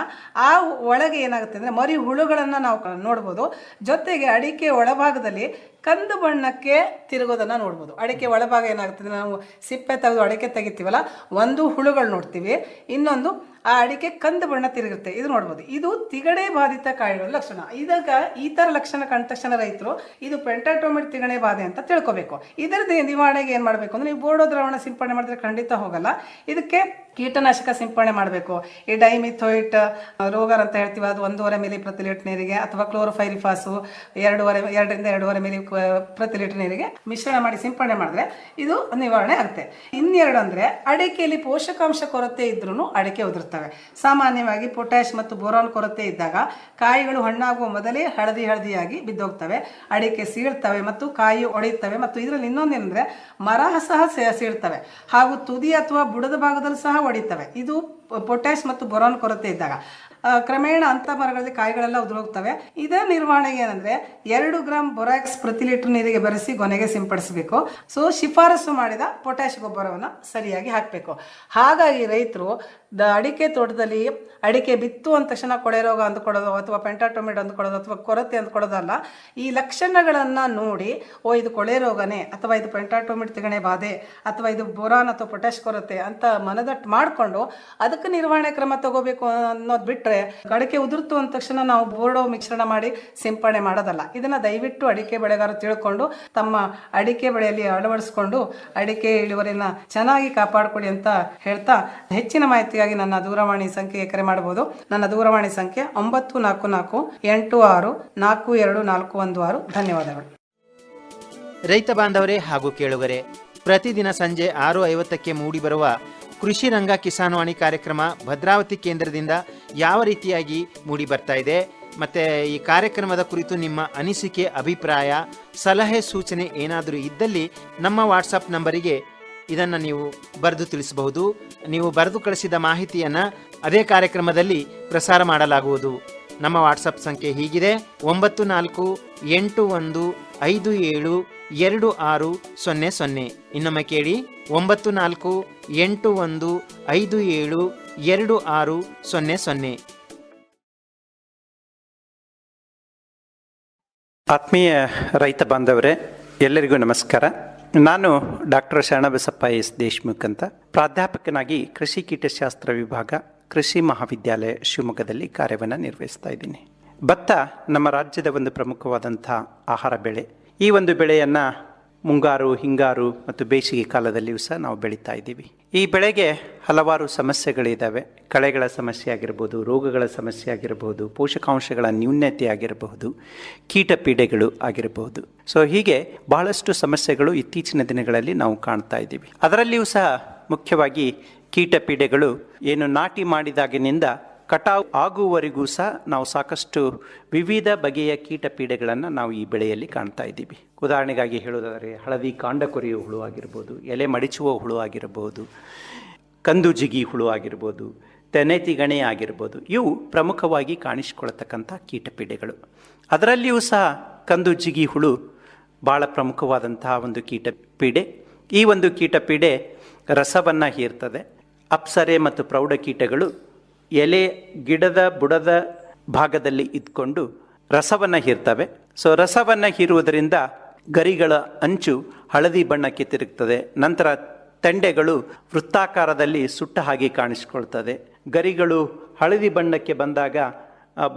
Speaker 1: ಆ ಒಳಗೆ ಏನಾಗುತ್ತೆ ಅಂದ್ರೆ ಮರಿ ಹುಳುಗಳನ್ನು ನಾವು ನೋಡ್ಬೋದು. ಜೊತೆಗೆ ಅಡಿಕೆ ಒಳಭಾಗದಲ್ಲಿ ಕಂದು ಬಣ್ಣಕ್ಕೆ ತಿರುಗೋದನ್ನ ನೋಡ್ಬೋದು. ಅಡಿಕೆ ಒಳಭಾಗ ಏನಾಗ್ತದೆ, ನಾವು ಸಿಪ್ಪೆ ತೆಗೆದು ಅಡಿಕೆ ತೆಗಿತೀವಲ್ಲ, ಒಂದು ಹುಳುಗಳು ನೋಡ್ತೀವಿ, ಇನ್ನೊಂದು ಆ ಅಡಿಕೆ ಕಂದು ಬಣ್ಣ ತಿರುಗುತ್ತೆ. ಇದು ನೋಡ್ಬೋದು. ಇದು ತಿಗಡೆ ಬಾಧಿತ ಕಾಯಿಗಳ ಲಕ್ಷಣ. ಇದಾಗ ಈ ತರ ಲಕ್ಷಣ ಕಂಡ ತಕ್ಷಣ ರೈತರು ಇದು ಪೆಂಟಾಟೋಮೆಟ್ ತಿಗಣೆ ಬಾಧೆ ಅಂತ ತಿಳ್ಕೊಬೇಕು. ಇದರದ್ದು ನಿವಾರಣೆಗೆ ಏನ್ ಮಾಡ್ಬೇಕು ಅಂದ್ರೆ, ನೀವು ಬೋರ್ಡೋ ದ್ರಾವಣ ಸಿಂಪಡಣೆ ಮಾಡಿದ್ರೆ ಖಂಡಿತ ಹೋಗಲ್ಲ. ಇದಕ್ಕೆ ಕೀಟನಾಶಕ ಸಿಂಪಡಣೆ ಮಾಡಬೇಕು. ಈ ಡೈಮಿಥೋಯಿಟ್ ರೋಗರ್ ಅಂತ ಹೇಳ್ತೀವಿ, ಅದು ಒಂದೂವರೆ ಮಿಲಿ ಪ್ರತಿ ಲೀಟರ್ ನೀರಿಗೆ ಅಥವಾ ಕ್ಲೋರೋಫೈರಿಫಾಸು ಎರಡೂವರೆ, ಎರಡರಿಂದ ಎರಡೂವರೆ ಮಿಲಿ ಪ್ರತಿ ಲೀಟರ್ ನೀರಿಗೆ ಮಿಶ್ರಣ ಮಾಡಿ ಸಿಂಪಡಣೆ ಮಾಡಿದ್ರೆ ಇದು ನಿವಾರಣೆ ಆಗುತ್ತೆ. ಇನ್ನೆರಡು ಅಂದರೆ ಅಡಿಕೆಯಲ್ಲಿ ಪೋಷಕಾಂಶ ಕೊರತೆ ಇದ್ರೂ ಅಡಿಕೆ ಉದುರ್ತವೆ. ಸಾಮಾನ್ಯವಾಗಿ ಪೊಟ್ಯಾಶ್ ಮತ್ತು ಬೋರಾನ್ ಕೊರತೆ ಇದ್ದಾಗ ಕಾಯಿಗಳು ಹಣ್ಣಾಗುವ ಮೊದಲೇ ಹಳದಿ ಹಳದಿಯಾಗಿ ಬಿದ್ದೋಗ್ತವೆ. ಅಡಿಕೆ ಸೀಳ್ತವೆ ಮತ್ತು ಕಾಯಿ ಒಡೆಯುತ್ತವೆ ಮತ್ತು ಇದರಲ್ಲಿ ಇನ್ನೊಂದೇನೆಂದರೆ ಮರ ಸಹ ಸೀಳ್ತವೆ. ಹಾಗೂ ತುದಿ ಅಥವಾ ಬುಡದ ಭಾಗದಲ್ಲಿ ಸಹ ಒಡಿತವೆ ಇದು ಪೊಟ್ಯಾಶ್ ಮತ್ತು ಬೊರಾನ್ ಕೊರತೆ ಇದ್ದಾಗ. ಕ್ರಮೇಣ ಅಂತ ಮರಗಳಲ್ಲಿ ಕಾಯಿಗಳೆಲ್ಲ ಉದುರೋಗ್ತವೆ. ಇದರ ನಿರ್ವಹಣೆಗೆ ಏನಂದ್ರೆ ಎರಡು ಗ್ರಾಮ್ ಬೊರಾಕ್ಸ್ ಪ್ರತಿ ಲೀಟರ್ ನೀರಿಗೆ ಬೆರೆಸಿ ಗೊನೆಗೆ ಸಿಂಪಡಿಸಬೇಕು. ಸೊ ಶಿಫಾರಸು ಮಾಡಿದ ಪೊಟ್ಯಾಶ್ ಗೊಬ್ಬರವನ್ನು ಸರಿಯಾಗಿ ಹಾಕಬೇಕು. ಹಾಗಾಗಿ ರೈತರು ದ ಅಡಿಕೆ ತೋಟದಲ್ಲಿ ಅಡಿಕೆ ಬಿತ್ತು ಅಂದ ತಕ್ಷಣ ಕೊಳೆ ರೋಗ ಅಂದ್ಕೊಳ್ಳೋದು ಅಥವಾ ಪೆಂಟಾಟೊಮಿಡ್ ಅಂದ್ಕೊಳ್ಳೋದು ಅಥವಾ ಕೊರತೆ ಅಂದ್ಕೊಳ್ಳೋದಲ್ಲ, ಈ ಲಕ್ಷಣಗಳನ್ನು ನೋಡಿ, ಓ, ಇದು ಕೊಳೆ ರೋಗನೇ ಅಥವಾ ಇದು ಪೆಂಟಾಟೊಮೆಟ್ ತೆಗಣೆ ಬಾಧೆ ಅಥವಾ ಇದು ಬೋರಾನ್ ಅಥವಾ ಪೊಟ್ಯಾಶ್ ಕೊರತೆ ಅಂತ ಮನದಟ್ಟು ಮಾಡಿಕೊಂಡು ಅದಕ್ಕೆ ನಿರ್ವಹಣೆ ಕ್ರಮ ತಗೋಬೇಕು ಅನ್ನೋದು ಬಿಟ್ಟರೆ ಅಡಿಕೆ ಉದುರ್ತು ಅಂದ ತಕ್ಷಣ ನಾವು ಬೋರ್ಡೋ ಮಿಶ್ರಣ ಮಾಡಿ ಸಿಂಪಡಣೆ ಮಾಡೋದಲ್ಲ. ಇದನ್ನ ದಯವಿಟ್ಟು ಅಡಿಕೆ ಬೆಳೆಗಾರರು ತಿಳ್ಕೊಂಡು ತಮ್ಮ ಅಡಿಕೆ ಬೆಳೆಯಲ್ಲಿ ಅಳವಡಿಸಿಕೊಂಡು ಅಡಿಕೆ ಇಳುವರಿನ ಚೆನ್ನಾಗಿ ಕಾಪಾಡಿಕೊಳ್ಳಿ ಅಂತ ಹೇಳ್ತಾ ಹೆಚ್ಚಿನ ಮಾಹಿತಿಗಾಗಿ ನನ್ನ ದೂರವಾಣಿ ಸಂಖ್ಯೆ ಕರೆ ಮಾಡಬಹುದು. ನನ್ನ ದೂರವಾಣಿ ಸಂಖ್ಯೆ ಒಂಬತ್ತು ನಾಲ್ಕು ನಾಲ್ಕು ಎಂಟು ಆರು ನಾಲ್ಕು ಎರಡು ನಾಲ್ಕು ಒಂದು ಆರು. ಧನ್ಯವಾದಗಳು.
Speaker 2: ರೈತ ಬಾಂಧವರೇ ಹಾಗೂ ಕೇಳುಗರೆ, ಪ್ರತಿದಿನ ಸಂಜೆ ಆರು ಐವತ್ತಕ್ಕೆ ಮೂಡಿಬರುವ ಕೃಷಿ ರಂಗ ಕಿಸಾನ್ವಾಣಿ ಕಾರ್ಯಕ್ರಮ ಭದ್ರಾವತಿ ಕೇಂದ್ರದಿಂದ ಯಾವ ರೀತಿಯಾಗಿ ಮೂಡಿ ಬರ್ತಾ ಇದೆ? ಮತ್ತು ಈ ಕಾರ್ಯಕ್ರಮದ ಕುರಿತು ನಿಮ್ಮ ಅನಿಸಿಕೆ, ಅಭಿಪ್ರಾಯ, ಸಲಹೆ, ಸೂಚನೆ ಏನಾದರೂ ಇದ್ದಲ್ಲಿ ನಮ್ಮ ವಾಟ್ಸಪ್ ನಂಬರಿಗೆ ಇದನ್ನು ನೀವು ಬರೆದು ತಿಳಿಸಬಹುದು. ನೀವು ಬರೆದು ಕಳಿಸಿದ ಮಾಹಿತಿಯನ್ನು ಅದೇ ಕಾರ್ಯಕ್ರಮದಲ್ಲಿ ಪ್ರಸಾರ ಮಾಡಲಾಗುವುದು. ನಮ್ಮ ವಾಟ್ಸಪ್ ಸಂಖ್ಯೆ ಹೀಗಿದೆ. ಒಂಬತ್ತು ನಾಲ್ಕು ಎಂಟು ಒಂದು ಐದು ಏಳು ಎರಡು ಆರು ಸೊನ್ನೆ ಸೊನ್ನೆ. ಇನ್ನೊಮ್ಮೆ ಕೇಳಿ. ಒಂಬತ್ತು ನಾಲ್ಕು, ಎಂಟು ಒಂದು, ಐದು ಏಳು, ಎರಡು ಆರು ಸೊನ್ನೆ ಸೊನ್ನೆ.
Speaker 3: ಆತ್ಮೀಯ ರೈತ ಬಾಂಧವರೇ, ಎಲ್ಲರಿಗೂ ನಮಸ್ಕಾರ. ನಾನು ಡಾಕ್ಟರ್ ಶರಣಬಸಪ್ಪ ಎಸ್ ದೇಶ್ಮುಖ್ ಅಂತ. ಪ್ರಾಧ್ಯಾಪಕನಾಗಿ ಕೃಷಿ ಕೀಟಶಾಸ್ತ್ರ ವಿಭಾಗ, ಕೃಷಿ ಮಹಾವಿದ್ಯಾಲಯ ಶಿವಮೊಗ್ಗದಲ್ಲಿ ಕಾರ್ಯವನ್ನು ನಿರ್ವಹಿಸ್ತಾ ಇದ್ದೀನಿ. ಭತ್ತ ನಮ್ಮ ರಾಜ್ಯದ ಒಂದು ಪ್ರಮುಖವಾದಂಥ ಆಹಾರ ಬೆಳೆ. ಈ ಒಂದು ಬೆಳೆಯನ್ನು ಮುಂಗಾರು, ಹಿಂಗಾರು ಮತ್ತು ಬೇಸಿಗೆ ಕಾಲದಲ್ಲಿಯೂ ಸಹ ನಾವು ಬೆಳೀತಾ ಇದ್ದೀವಿ. ಈ ಬೆಳೆಗೆ ಹಲವಾರು ಸಮಸ್ಯೆಗಳಿದ್ದಾವೆ ಕಳೆಗಳ ಸಮಸ್ಯೆ ಆಗಿರ್ಬೋದು, ರೋಗಗಳ ಸಮಸ್ಯೆ ಆಗಿರಬಹುದು ಪೋಷಕಾಂಶಗಳ ನ್ಯೂನ್ಯತೆ ಆಗಿರಬಹುದು ಕೀಟ ಪೀಡೆಗಳು ಆಗಿರಬಹುದು. ಸೊ ಹೀಗೆ ಬಹಳಷ್ಟು ಸಮಸ್ಯೆಗಳು ಇತ್ತೀಚಿನ ದಿನಗಳಲ್ಲಿ ನಾವು ಕಾಣ್ತಾ ಇದ್ದೀವಿ. ಅದರಲ್ಲಿಯೂ ಸಹ ಮುಖ್ಯವಾಗಿ ಕೀಟ ಪೀಡೆಗಳು ಏನು ನಾಟಿ ಮಾಡಿದಾಗಿನಿಂದ ಕಟಾವು ಆಗುವವರೆಗೂ ಸಹ ನಾವು ಸಾಕಷ್ಟು ವಿವಿಧ ಬಗೆಯ ಕೀಟ ಪೀಡೆಗಳನ್ನು ನಾವು ಈ ಬೆಳೆಯಲ್ಲಿ ಕಾಣ್ತಾ ಇದ್ದೀವಿ. ಉದಾಹರಣೆಗಾಗಿ ಹೇಳೋದಾದರೆ ಹಳದಿ ಕಾಂಡ ಕೊರೆಯುವ ಹುಳು ಆಗಿರ್ಬೋದು, ಎಲೆ ಮಡಿಚುವ ಹುಳು ಆಗಿರ್ಬೋದು, ಕಂದು ಜಿಗಿ ಹುಳು ಆಗಿರ್ಬೋದು, ತೆನೆ ತಿಗಣೆ ಆಗಿರ್ಬೋದು, ಇವು ಪ್ರಮುಖವಾಗಿ ಕಾಣಿಸಿಕೊಳ್ತಕ್ಕಂಥ ಕೀಟಪೀಡೆಗಳು. ಅದರಲ್ಲಿಯೂ ಸಹ ಕಂದು ಜಿಗಿ ಹುಳು ಭಾಳ ಪ್ರಮುಖವಾದಂತಹ ಒಂದು ಕೀಟ ಪೀಡೆ ಈ ಒಂದು ಕೀಟಪೀಡೆ ರಸವನ್ನು ಹೀರ್ತದೆ. ಅಪ್ಸರೆ ಮತ್ತು ಪ್ರೌಢ ಕೀಟಗಳು ಎಲೆ ಗಿಡದ ಬುಡದ ಭಾಗದಲ್ಲಿ ಇದ್ಕೊಂಡು ರಸವನ್ನು ಹೀರ್ತವೆ. ಸೊ ರಸವನ್ನು ಹೀರುವುದರಿಂದ ಗರಿಗಳ ಅಂಚು ಹಳದಿ ಬಣ್ಣಕ್ಕೆ ತಿರುಗ್ತದೆ. ನಂತರ ತಂಡೆಗಳು ವೃತ್ತಾಕಾರದಲ್ಲಿ ಸುಟ್ಟ ಹಾಗೆ ಕಾಣಿಸಿಕೊಳ್ತದೆ. ಗರಿಗಳು ಹಳದಿ ಬಣ್ಣಕ್ಕೆ ಬಂದಾಗ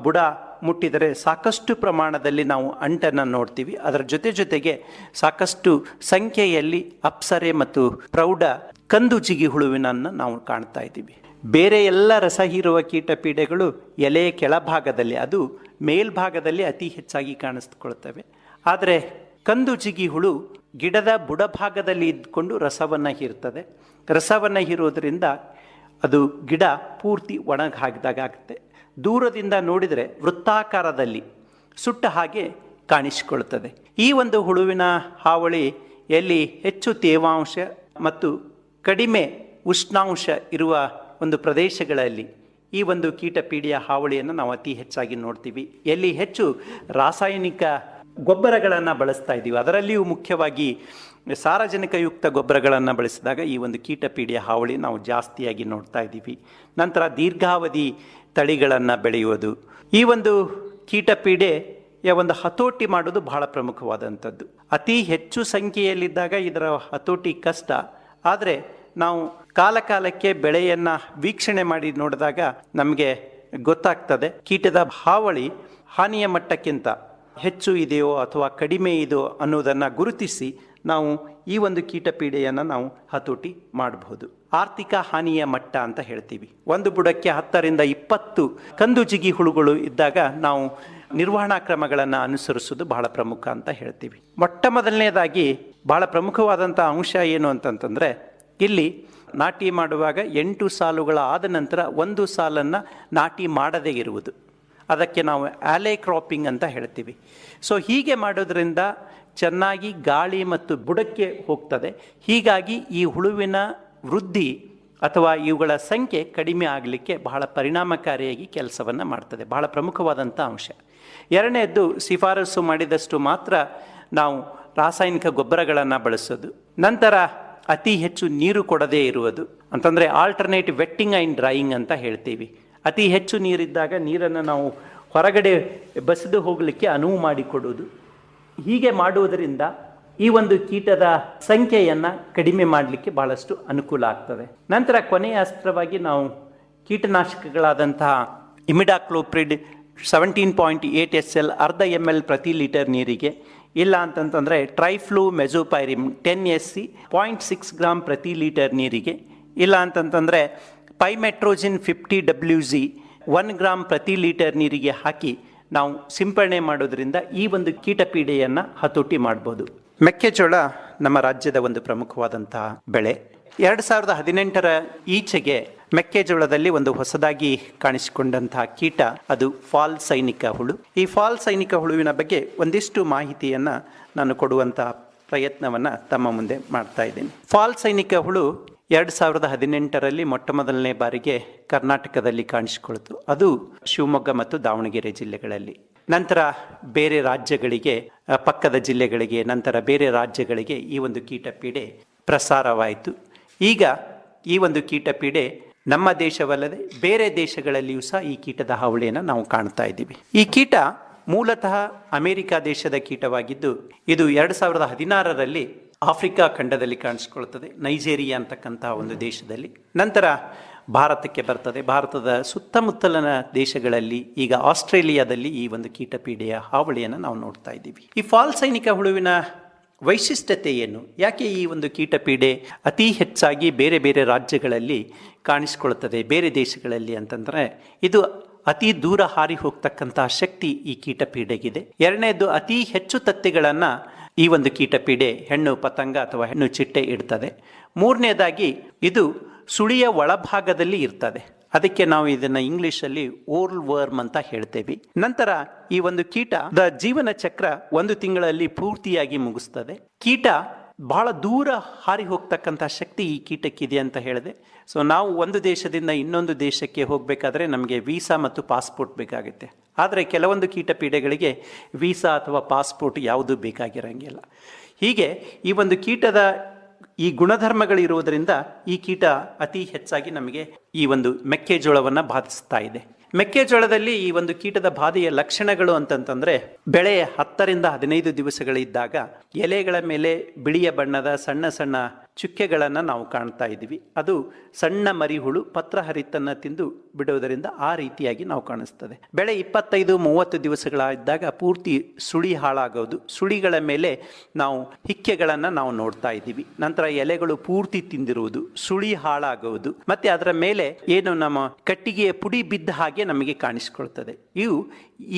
Speaker 3: ಬುಡ ಮುಟ್ಟಿದರೆ ಸಾಕಷ್ಟು ಪ್ರಮಾಣದಲ್ಲಿ ನಾವು ಅಂಟನ್ನು ನೋಡ್ತೀವಿ. ಅದರ ಜೊತೆ ಜೊತೆಗೆ ಸಾಕಷ್ಟು ಸಂಖ್ಯೆಯಲ್ಲಿ ಅಪ್ಸರೆ ಮತ್ತು ಪ್ರೌಢ ಕಂದು ಜಿಗಿ ಹುಳುವಿನನ್ನು ನಾವು ಕಾಣ್ತಾ ಇದ್ದೀವಿ. ಬೇರೆ ಎಲ್ಲ ರಸ ಹೀರುವ ಕೀಟ ಪೀಡೆಗಳು ಎಲೆಯ ಕೆಳಭಾಗದಲ್ಲಿ, ಅದು ಮೇಲ್ಭಾಗದಲ್ಲಿ ಅತಿ ಹೆಚ್ಚಾಗಿ ಕಾಣಿಸ್ಕೊಳ್ತವೆ. ಆದರೆ ಕಂದು ಜಿಗಿ ಹುಳು ಗಿಡದ ಬುಡಭಾಗದಲ್ಲಿ ಇದ್ಕೊಂಡು ರಸವನ್ನು ಹೀರ್ತದೆ. ರಸವನ್ನು ಹೀರೋದ್ರಿಂದ ಅದು ಗಿಡ ಪೂರ್ತಿ ಒಣಗಿ ಹಾಕಿದಾಗ ಆಗುತ್ತೆ. ದೂರದಿಂದ ನೋಡಿದರೆ ವೃತ್ತಾಕಾರದಲ್ಲಿ ಸುಟ್ಟ ಹಾಗೆ ಕಾಣಿಸಿಕೊಳ್ತದೆ. ಈ ಒಂದು ಹುಳುವಿನ ಹಾವಳಿ ಎಲ್ಲಿ ಹೆಚ್ಚು ತೇವಾಂಶ ಮತ್ತು ಕಡಿಮೆ ಉಷ್ಣಾಂಶ ಇರುವ ಒಂದು ಪ್ರದೇಶಗಳಲ್ಲಿ ಈ ಒಂದು ಕೀಟ ಪೀಡೆಯ ಹಾವಳಿಯನ್ನು ನಾವು ಅತಿ ಹೆಚ್ಚಾಗಿ ನೋಡ್ತೀವಿ. ಎಲ್ಲಿ ಹೆಚ್ಚು ರಾಸಾಯನಿಕ ಗೊಬ್ಬರಗಳನ್ನು ಬಳಸ್ತಾ ಇದ್ದೀವಿ. ಅದರಲ್ಲಿಯೂ ಮುಖ್ಯವಾಗಿ ಸಾರಜನಕಯುಕ್ತ ಗೊಬ್ಬರಗಳನ್ನು ಬಳಸಿದಾಗ ಈ ಒಂದು ಕೀಟಪೀಡಿಯ ಹಾವಳಿ ನಾವು ಜಾಸ್ತಿಯಾಗಿ ನೋಡ್ತಾ ಇದ್ದೀವಿ. ನಂತರ ದೀರ್ಘಾವಧಿ ತಳಿಗಳನ್ನು ಬೆಳೆಯುವುದು. ಈ ಒಂದು ಕೀಟ ಪೀಡೆಯ ಒಂದು ಹತೋಟಿ ಮಾಡೋದು ಬಹಳ ಪ್ರಮುಖವಾದಂಥದ್ದು. ಅತಿ ಹೆಚ್ಚು ಸಂಖ್ಯೆಯಲ್ಲಿದ್ದಾಗ ಇದರ ಹತೋಟಿ ಕಷ್ಟ. ಆದರೆ ನಾವು ಕಾಲ ಕಾಲಕ್ಕೆ ಬೆಳೆಯನ್ನು ವೀಕ್ಷಣೆ ಮಾಡಿ ನೋಡಿದಾಗ ನಮಗೆ ಗೊತ್ತಾಗ್ತದೆ. ಕೀಟದ ಹಾವಳಿ ಹಾನಿಯ ಮಟ್ಟಕ್ಕಿಂತ ಹೆಚ್ಚು ಇದೆಯೋ ಅಥವಾ ಕಡಿಮೆ ಇದೆಯೋ ಅನ್ನೋದನ್ನು ಗುರುತಿಸಿ ನಾವು ಈ ಒಂದು ಕೀಟ ಪೀಡೆಯನ್ನು ನಾವು ಹತೋಟಿ ಮಾಡಬಹುದು. ಆರ್ಥಿಕ ಹಾನಿಯ ಮಟ್ಟ ಅಂತ ಹೇಳ್ತೀವಿ. ಒಂದು ಬುಡಕ್ಕೆ ಹತ್ತರಿಂದ ಇಪ್ಪತ್ತು ಕಂದು ಜಿಗಿ ಹುಳುಗಳು ಇದ್ದಾಗ ನಾವು ನಿರ್ವಹಣಾ ಕ್ರಮಗಳನ್ನು ಅನುಸರಿಸೋದು ಬಹಳ ಪ್ರಮುಖ ಅಂತ ಹೇಳ್ತೀವಿ. ಮೊಟ್ಟ ಮೊದಲನೇದಾಗಿ ಬಹಳ ಪ್ರಮುಖವಾದಂಥ ಅಂಶ ಏನು ಅಂತಂತಂದರೆ ಇಲ್ಲಿ ನಾಟಿ ಮಾಡುವಾಗ ಎಂಟು ಸಾಲುಗಳ ಆದ ನಂತರ ಒಂದು ಸಾಲನ್ನು ನಾಟಿ ಮಾಡದೇ ಇರುವುದು. ಅದಕ್ಕೆ ನಾವು ಆಲೆ ಕ್ರಾಪಿಂಗ್ ಅಂತ ಹೇಳ್ತೀವಿ. ಸೊ ಹೀಗೆ ಮಾಡೋದ್ರಿಂದ ಚೆನ್ನಾಗಿ ಗಾಳಿ ಮತ್ತು ಬುಡಕ್ಕೆ ಹೋಗ್ತದೆ. ಹೀಗಾಗಿ ಈ ಹುಳುವಿನ ವೃದ್ಧಿ ಅಥವಾ ಇವುಗಳ ಸಂಖ್ಯೆ ಕಡಿಮೆ ಆಗಲಿಕ್ಕೆ ಬಹಳ ಪರಿಣಾಮಕಾರಿಯಾಗಿ ಕೆಲಸವನ್ನು ಮಾಡ್ತದೆ. ಬಹಳ ಪ್ರಮುಖವಾದಂಥ ಅಂಶ. ಎರಡನೇದ್ದು, ಶಿಫಾರಸು ಮಾಡಿದಷ್ಟು ಮಾತ್ರ ನಾವು ರಾಸಾಯನಿಕ ಗೊಬ್ಬರಗಳನ್ನು ಬಳಸೋದು. ನಂತರ ಅತಿ ಹೆಚ್ಚು ನೀರು ಕೊಡದೇ ಇರುವುದು. ಅಂತಂದರೆ ಆಲ್ಟರ್ನೇಟ್ ವೆಟ್ಟಿಂಗ್ ಆ್ಯಂಡ್ ಡ್ರೈಯಿಂಗ್ ಅಂತ ಹೇಳ್ತೀವಿ. ಅತಿ ಹೆಚ್ಚು ನೀರಿದ್ದಾಗ ನೀರನ್ನು ನಾವು ಹೊರಗಡೆ ಬಸಿದು ಹೋಗಲಿಕ್ಕೆ ಅನುವು ಮಾಡಿಕೊಡುವುದು. ಹೀಗೆ ಮಾಡುವುದರಿಂದ ಈ ಒಂದು ಕೀಟದ ಸಂಖ್ಯೆಯನ್ನು ಕಡಿಮೆ ಮಾಡಲಿಕ್ಕೆ ಬಹಳಷ್ಟು ಅನುಕೂಲ ಆಗ್ತದೆ. ನಂತರ ಕೊನೆಯ ಅಸ್ತ್ರವಾಗಿ ನಾವು ಕೀಟನಾಶಕಗಳಾದಂತಹ imidacloprid seventeen point eight S L ಅರ್ಧ ಎಂ ಎಲ್ ಪ್ರತಿ ಲೀಟರ್ ನೀರಿಗೆ ಇಲ್ಲ ಅಂತಂತಂದರೆ triflumezopyrim ten S C point six gram ಪ್ರತಿ ಲೀಟರ್ ನೀರಿಗೆ. ಇಲ್ಲ ಅಂತಂತಂದರೆ pymetrozine fifty W G one gram ಪ್ರತಿ ಲೀಟರ್ ನೀರಿಗೆ ಹಾಕಿ ನಾವು ಸಿಂಪಡಣೆ ಮಾಡೋದ್ರಿಂದ ಈ ಒಂದು ಕೀಟಪೀಡೆಯನ್ನು ಹತೋಟಿ ಮಾಡ್ಬೋದು. ಮೆಕ್ಕೆಜೋಳ ನಮ್ಮ ರಾಜ್ಯದ ಒಂದು ಪ್ರಮುಖವಾದಂತಹ ಬೆಳೆ. ಎರಡು ಸಾವಿರದ ಹದಿನೆಂಟರ ಈಚೆಗೆ ಮೆಕ್ಕೆಜೋಳದಲ್ಲಿ ಒಂದು ಹೊಸದಾಗಿ ಕಾಣಿಸಿಕೊಂಡಂತಹ ಕೀಟ, ಅದು ಫಾಲ್ ಸೈನಿಕ ಹುಳು. ಈ ಫಾಲ್ ಸೈನಿಕ ಹುಳುವಿನ ಬಗ್ಗೆ ಒಂದಿಷ್ಟು ಮಾಹಿತಿಯನ್ನು ನಾನು ಕೊಡುವಂತಹ ಪ್ರಯತ್ನವನ್ನು ತಮ್ಮ ಮುಂದೆ ಮಾಡ್ತಾ ಇದ್ದೀನಿ. ಫಾಲ್ ಸೈನಿಕ ಹುಳು ಎರಡು ಸಾವಿರದ ಹದಿನೆಂಟರಲ್ಲಿ ಮೊಟ್ಟ ಮೊದಲನೇ ಬಾರಿಗೆ ಕರ್ನಾಟಕದಲ್ಲಿ ಕಾಣಿಸಿಕೊಳ್ತು ಅದು ಶಿವಮೊಗ್ಗ ಮತ್ತು ದಾವಣಗೆರೆ ಜಿಲ್ಲೆಗಳಲ್ಲಿ. ನಂತರ ಬೇರೆ ರಾಜ್ಯಗಳಿಗೆ ಪಕ್ಕದ ಜಿಲ್ಲೆಗಳಿಗೆ, ನಂತರ ಬೇರೆ ರಾಜ್ಯಗಳಿಗೆ ಈ ಒಂದು ಕೀಟ ಪೀಡೆ ಪ್ರಸಾರವಾಯಿತು. ಈಗ ಈ ಒಂದು ಕೀಟ ಪೀಡೆ ನಮ್ಮ ದೇಶವಲ್ಲದೆ ಬೇರೆ ದೇಶಗಳಲ್ಲಿಯೂ ಸಹ ಈ ಕೀಟದ ಹಾವಳಿಯನ್ನು ನಾವು ಕಾಣ್ತಾ ಇದ್ದೀವಿ. ಈ ಕೀಟ ಮೂಲತಃ ಅಮೆರಿಕ ದೇಶದ ಕೀಟವಾಗಿದ್ದು, ಇದು ಎರಡು ಸಾವಿರದ ಹದಿನಾರರಲ್ಲಿ ಆಫ್ರಿಕಾ ಖಂಡದಲ್ಲಿ ಕಾಣಿಸಿಕೊಳ್ಳುತ್ತದೆ ನೈಜೇರಿಯಾ ಅಂತಕ್ಕಂತಹ ಒಂದು ದೇಶದಲ್ಲಿ. ನಂತರ ಭಾರತಕ್ಕೆ ಬರ್ತದೆ. ಭಾರತದ ಸುತ್ತಮುತ್ತಲಿನ ದೇಶಗಳಲ್ಲಿ ಈಗ ಆಸ್ಟ್ರೇಲಿಯಾದಲ್ಲಿ ಈ ಒಂದು ಕೀಟಪೀಡೆಯ ಹಾವಳಿಯನ್ನು ನಾವು ನೋಡ್ತಾ ಇದ್ದೀವಿ. ಈ ಫಾಲ್ ಸೈನಿಕ ಹುಳುವಿನ ವೈಶಿಷ್ಟ್ಯತೆ ಏನು ಯಾಕೆ ಈ ಒಂದು ಕೀಟಪೀಡೆ ಅತಿ ಹೆಚ್ಚಾಗಿ ಬೇರೆ ಬೇರೆ ರಾಜ್ಯಗಳಲ್ಲಿ ಕಾಣಿಸ್ಕೊಳ್ತದೆ ಬೇರೆ ದೇಶಗಳಲ್ಲಿ ಅಂತಂದರೆ ಇದು ಅತಿ ದೂರ ಹಾರಿ ಹೋಗ್ತಕ್ಕಂತಹ ಶಕ್ತಿ ಈ ಕೀಟಪೀಡೆಗಿದೆ. ಎರಡನೇದು ಅತಿ ಹೆಚ್ಚು ತತ್ತಿಗಳನ್ನು ಈ ಒಂದು ಕೀಟಪೀಡೆ ಹೆಣ್ಣು ಪತಂಗ ಅಥವಾ ಹೆಣ್ಣು ಚಿಟ್ಟೆ ಇಡ್ತದೆ. ಮೂರನೇದಾಗಿ ಇದು ಸುಳಿಯ ಒಳಭಾಗದಲ್ಲಿ ಇರ್ತದೆ. ಅದಕ್ಕೆ ನಾವು ಇದನ್ನ ಇಂಗ್ಲಿಷಲ್ಲಿ ಓರ್ಲ್ ವರ್ಮ್ ಅಂತ ಹೇಳ್ತೇವೆ. ನಂತರ ಈ ಒಂದು ಕೀಟದ ಜೀವನ ಚಕ್ರ ಒಂದು ತಿಂಗಳಲ್ಲಿ ಪೂರ್ತಿಯಾಗಿ ಮುಗಿಸ್ತದೆ. ಕೀಟ ಬಹಳ ದೂರ ಹಾರಿ ಹೋಗ್ತಕ್ಕಂಥ ಶಕ್ತಿ ಈ ಕೀಟಕ್ಕಿದೆ ಅಂತ ಹೇಳಿದೆ. ಸೊ ನಾವು ಒಂದು ದೇಶದಿಂದ ಇನ್ನೊಂದು ದೇಶಕ್ಕೆ ಹೋಗಬೇಕಾದ್ರೆ ನಮಗೆ ವೀಸಾ ಮತ್ತು ಪಾಸ್ಪೋರ್ಟ್ ಬೇಕಾಗುತ್ತೆ. ಆದರೆ ಕೆಲವೊಂದು ಕೀಟ ಪೀಡೆಗಳಿಗೆ ವೀಸಾ ಅಥವಾ ಪಾಸ್ಪೋರ್ಟ್ ಯಾವುದು ಬೇಕಾಗಿರಂಗಿಲ್ಲ. ಹೀಗೆ ಈ ಒಂದು ಕೀಟದ ಈ ಗುಣಧರ್ಮಗಳಿರುವುದರಿಂದ ಈ ಕೀಟ ಅತಿ ಹೆಚ್ಚಾಗಿ ನಮಗೆ ಈ ಒಂದು ಮೆಕ್ಕೆಜೋಳವನ್ನು ಬಾಧಿಸ್ತಾ ಇದೆ. ಮೆಕ್ಕೆಜೋಳದಲ್ಲಿ ಈ ಒಂದು ಕೀಟದ ಬಾಧೆಯ ಲಕ್ಷಣಗಳು ಅಂತಂತಂದ್ರೆ, ಬೆಳೆ ಹತ್ತರಿಂದ ಹದಿನೈದು ದಿವಸಗಳಿದ್ದಾಗ ಎಲೆಗಳ ಮೇಲೆ ಬಿಳಿಯ ಬಣ್ಣದ ಸಣ್ಣ ಸಣ್ಣ ಚುಕ್ಕೆಗಳನ್ನು ನಾವು ಕಾಣ್ತಾ ಇದ್ದೀವಿ. ಅದು ಸಣ್ಣ ಮರಿಹುಳು ಪತ್ರಹರಿತನ್ನು ತಿಂದು ಬಿಡುವುದರಿಂದ ಆ ರೀತಿಯಾಗಿ ನಾವು ಕಾಣಿಸ್ತದೆ. ಬೆಳೆ ಇಪ್ಪತ್ತೈದು, ಮೂವತ್ತು ದಿವಸಗಳಾದಾಗ ಪೂರ್ತಿ ಸುಳಿ ಹಾಳಾಗೋದು, ಸುಳಿಗಳ ಮೇಲೆ ನಾವು ಹಿಕ್ಕೆಗಳನ್ನು ನಾವು ನೋಡ್ತಾ ಇದ್ದೀವಿ. ನಂತರ ಎಲೆಗಳು ಪೂರ್ತಿ ತಿಂದಿರುವುದು, ಸುಳಿ ಹಾಳಾಗುವುದು ಮತ್ತೆ ಅದರ ಮೇಲೆ ಏನು ನಮ್ಮ ಕಟ್ಟಿಗೆಯ ಪುಡಿ ಬಿದ್ದ ಹಾಗೆ ನಮಗೆ ಕಾಣಿಸಿಕೊಳ್ತದೆ. ಇವು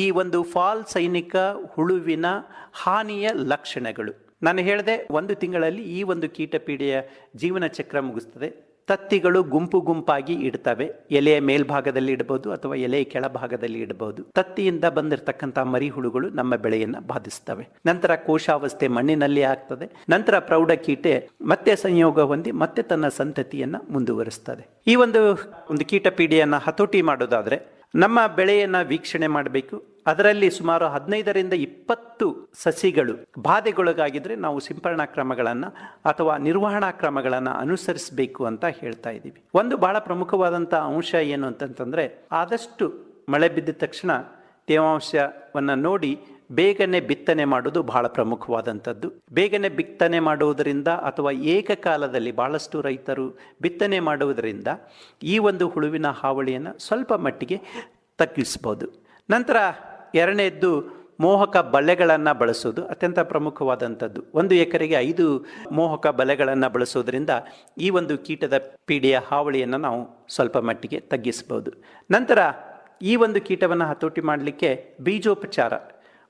Speaker 3: ಈ ಒಂದು ಫಾಲ್ ಸೈನಿಕ ಹುಳುವಿನ ಹಾನಿಯ ಲಕ್ಷಣಗಳು. ನಾನು ಹೇಳಿದೆ, ಒಂದು ತಿಂಗಳಲ್ಲಿ ಈ ಒಂದು ಕೀಟಪೀಡೆಯ ಜೀವನ ಚಕ್ರ ಮುಗಿಸ್ತದೆ. ತತ್ತಿಗಳು ಗುಂಪು ಗುಂಪಾಗಿ ಇಡ್ತವೆ. ಎಲೆಯ ಮೇಲ್ಭಾಗದಲ್ಲಿ ಇಡಬಹುದು ಅಥವಾ ಎಲೆಯ ಕೆಳಭಾಗದಲ್ಲಿ ಇಡಬಹುದು ತತ್ತಿಯಿಂದ ಬಂದಿರತಕ್ಕಂಥ ಮರಿಹುಳುಗಳು ನಮ್ಮ ಬೆಳೆಯನ್ನು ಬಾಧಿಸ್ತವೆ. ನಂತರ ಕೋಶಾವಸ್ಥೆ ಮಣ್ಣಿನಲ್ಲಿ ಆಗ್ತದೆ. ನಂತರ ಪ್ರೌಢ ಕೀಟೆ ಮತ್ತೆ ಸಂಯೋಗ ಹೊಂದಿ ಮತ್ತೆ ತನ್ನ ಸಂತತಿಯನ್ನ ಮುಂದುವರಿಸ್ತದೆ. ಈ ಒಂದು ಒಂದು ಕೀಟಪೀಡೆಯನ್ನ ಹತೋಟಿ ಮಾಡೋದಾದ್ರೆ ನಮ್ಮ ಬೆಳೆಯನ್ನ ವೀಕ್ಷಣೆ ಮಾಡಬೇಕು. ಅದರಲ್ಲಿ ಸುಮಾರು ಹದಿನೈದರಿಂದ ಇಪ್ಪತ್ತು ಸಸಿಗಳು ಬಾಧೆಗೊಳಗಾಗಿದ್ರೆ ನಾವು ಸಿಂಪರಣಾ ಕ್ರಮಗಳನ್ನು ಅಥವಾ ನಿರ್ವಹಣಾ ಕ್ರಮಗಳನ್ನು ಅನುಸರಿಸಬೇಕು ಅಂತ ಹೇಳ್ತಾ ಇದ್ದೀವಿ. ಒಂದು ಬಹಳ ಪ್ರಮುಖವಾದಂಥ ಅಂಶ ಏನು ಅಂತಂತಂದರೆ ಆದಷ್ಟು ಮಳೆ ಬಿದ್ದ ತಕ್ಷಣ ತೇವಾಂಶವನ್ನು ನೋಡಿ ಬೇಗನೆ ಬಿತ್ತನೆ ಮಾಡೋದು ಬಹಳ ಪ್ರಮುಖವಾದಂಥದ್ದು. ಬೇಗನೆ ಬಿತ್ತನೆ ಮಾಡುವುದರಿಂದ ಅಥವಾ ಏಕಕಾಲದಲ್ಲಿ ಬಹಳಷ್ಟು ರೈತರು ಬಿತ್ತನೆ ಮಾಡುವುದರಿಂದ ಈ ಒಂದು ಹುಳುವಿನ ಹಾವಳಿಯನ್ನು ಸ್ವಲ್ಪ ಮಟ್ಟಿಗೆ ತಗ್ಗಿಸ್ಬೋದು. ನಂತರ ಎರಡನೇದ್ದು ಮೋಹಕ ಬಲೆಗಳನ್ನು ಬಳಸೋದು ಅತ್ಯಂತ ಪ್ರಮುಖವಾದಂಥದ್ದು. ಒಂದು ಎಕರೆಗೆ ಐದು ಮೋಹಕ ಬಲೆಗಳನ್ನು ಬಳಸೋದ್ರಿಂದ ಈ ಒಂದು ಕೀಟದ ಪೀಡೆಯ ಹಾವಳಿಯನ್ನು ನಾವು ಸ್ವಲ್ಪ ಮಟ್ಟಿಗೆ ತಗ್ಗಿಸ್ಬೋದು. ನಂತರ ಈ ಒಂದು ಕೀಟವನ್ನು ಹತೋಟಿ ಮಾಡಲಿಕ್ಕೆ ಬೀಜೋಪಚಾರ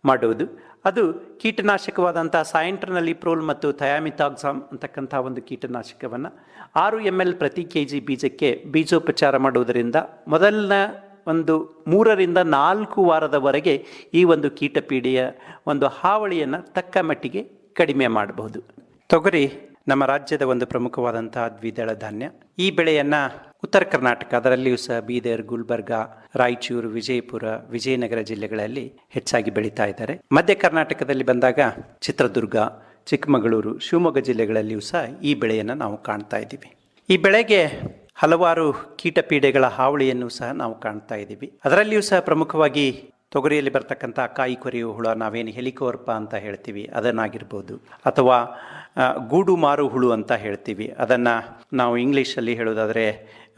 Speaker 3: ಮಾಡುವುದು ಅದು ಕೀಟನಾಶಕವಾದಂಥ ಸಾಯಂಟ್ರನಲ್ಲಿ ಪ್ರೋಲ್ ಮತ್ತು ಥಯಾಮಿತಾಕ್ಸಾಮ್ ಅಂತಕ್ಕಂಥ ಒಂದು ಕೀಟನಾಶಕವನ್ನು ಆರು ಎಂ ಎಲ್ ಪ್ರತಿ ಕೆ ಜಿ ಬೀಜಕ್ಕೆ ಬೀಜೋಪಚಾರ ಮಾಡುವುದರಿಂದ ಮೊದಲನ ಒಂದು ಮೂರರಿಂದ ನಾಲ್ಕು ವಾರದವರೆಗೆ ಈ ಒಂದು ಕೀಟಪೀಡೆಯ ಒಂದು ಹಾವಳಿಯನ್ನು ತಕ್ಕ ಮಟ್ಟಿಗೆ ಕಡಿಮೆ ಮಾಡಬಹುದು. ತೊಗರಿ, ನಮ್ಮ ರಾಜ್ಯದ ಒಂದು ಪ್ರಮುಖವಾದಂತಹ ದ್ವಿದಳ ಧಾನ್ಯ. ಈ ಬೆಳೆಯನ್ನು ಉತ್ತರ ಕರ್ನಾಟಕ, ಅದರಲ್ಲಿಯೂ ಸಹ ಬೀದರ್, ಗುಲ್ಬರ್ಗ, ರಾಯಚೂರು, ವಿಜಯಪುರ, ವಿಜಯನಗರ ಜಿಲ್ಲೆಗಳಲ್ಲಿ ಹೆಚ್ಚಾಗಿ ಬೆಳೀತಾ ಇದ್ದಾರೆ. ಮಧ್ಯ ಕರ್ನಾಟಕದಲ್ಲಿ ಬಂದಾಗ ಚಿತ್ರದುರ್ಗ, ಚಿಕ್ಕಮಗಳೂರು, ಶಿವಮೊಗ್ಗ ಜಿಲ್ಲೆಗಳಲ್ಲಿಯೂ ಸಹ ಈ ಬೆಳೆಯನ್ನು ನಾವು ಕಾಣ್ತಾ ಇದ್ದೀವಿ. ಈ ಬೆಳೆಗೆ ಹಲವಾರು ಕೀಟಪೀಡೆಗಳ ಹಾವಳಿಯನ್ನು ಸಹ ನಾವು ಕಾಣ್ತಾ ಇದ್ದೀವಿ. ಅದರಲ್ಲಿಯೂ ಸಹ ಪ್ರಮುಖವಾಗಿ ತೊಗರಿಯಲ್ಲಿ ಬರ್ತಕ್ಕಂಥ ಕಾಯಿ ಕೊರೆಯುವ ಹುಳ, ನಾವೇನು ಹೆಲಿಕೋರ್ಪ ಅಂತ ಹೇಳ್ತೀವಿ, ಅದನ್ನಾಗಿರ್ಬೋದು. ಅಥವಾ ಗೂಡು ಮಾರು ಹುಳು ಅಂತ ಹೇಳ್ತೀವಿ. ಅದನ್ನು ನಾವು ಇಂಗ್ಲೀಷಲ್ಲಿ ಹೇಳೋದಾದರೆ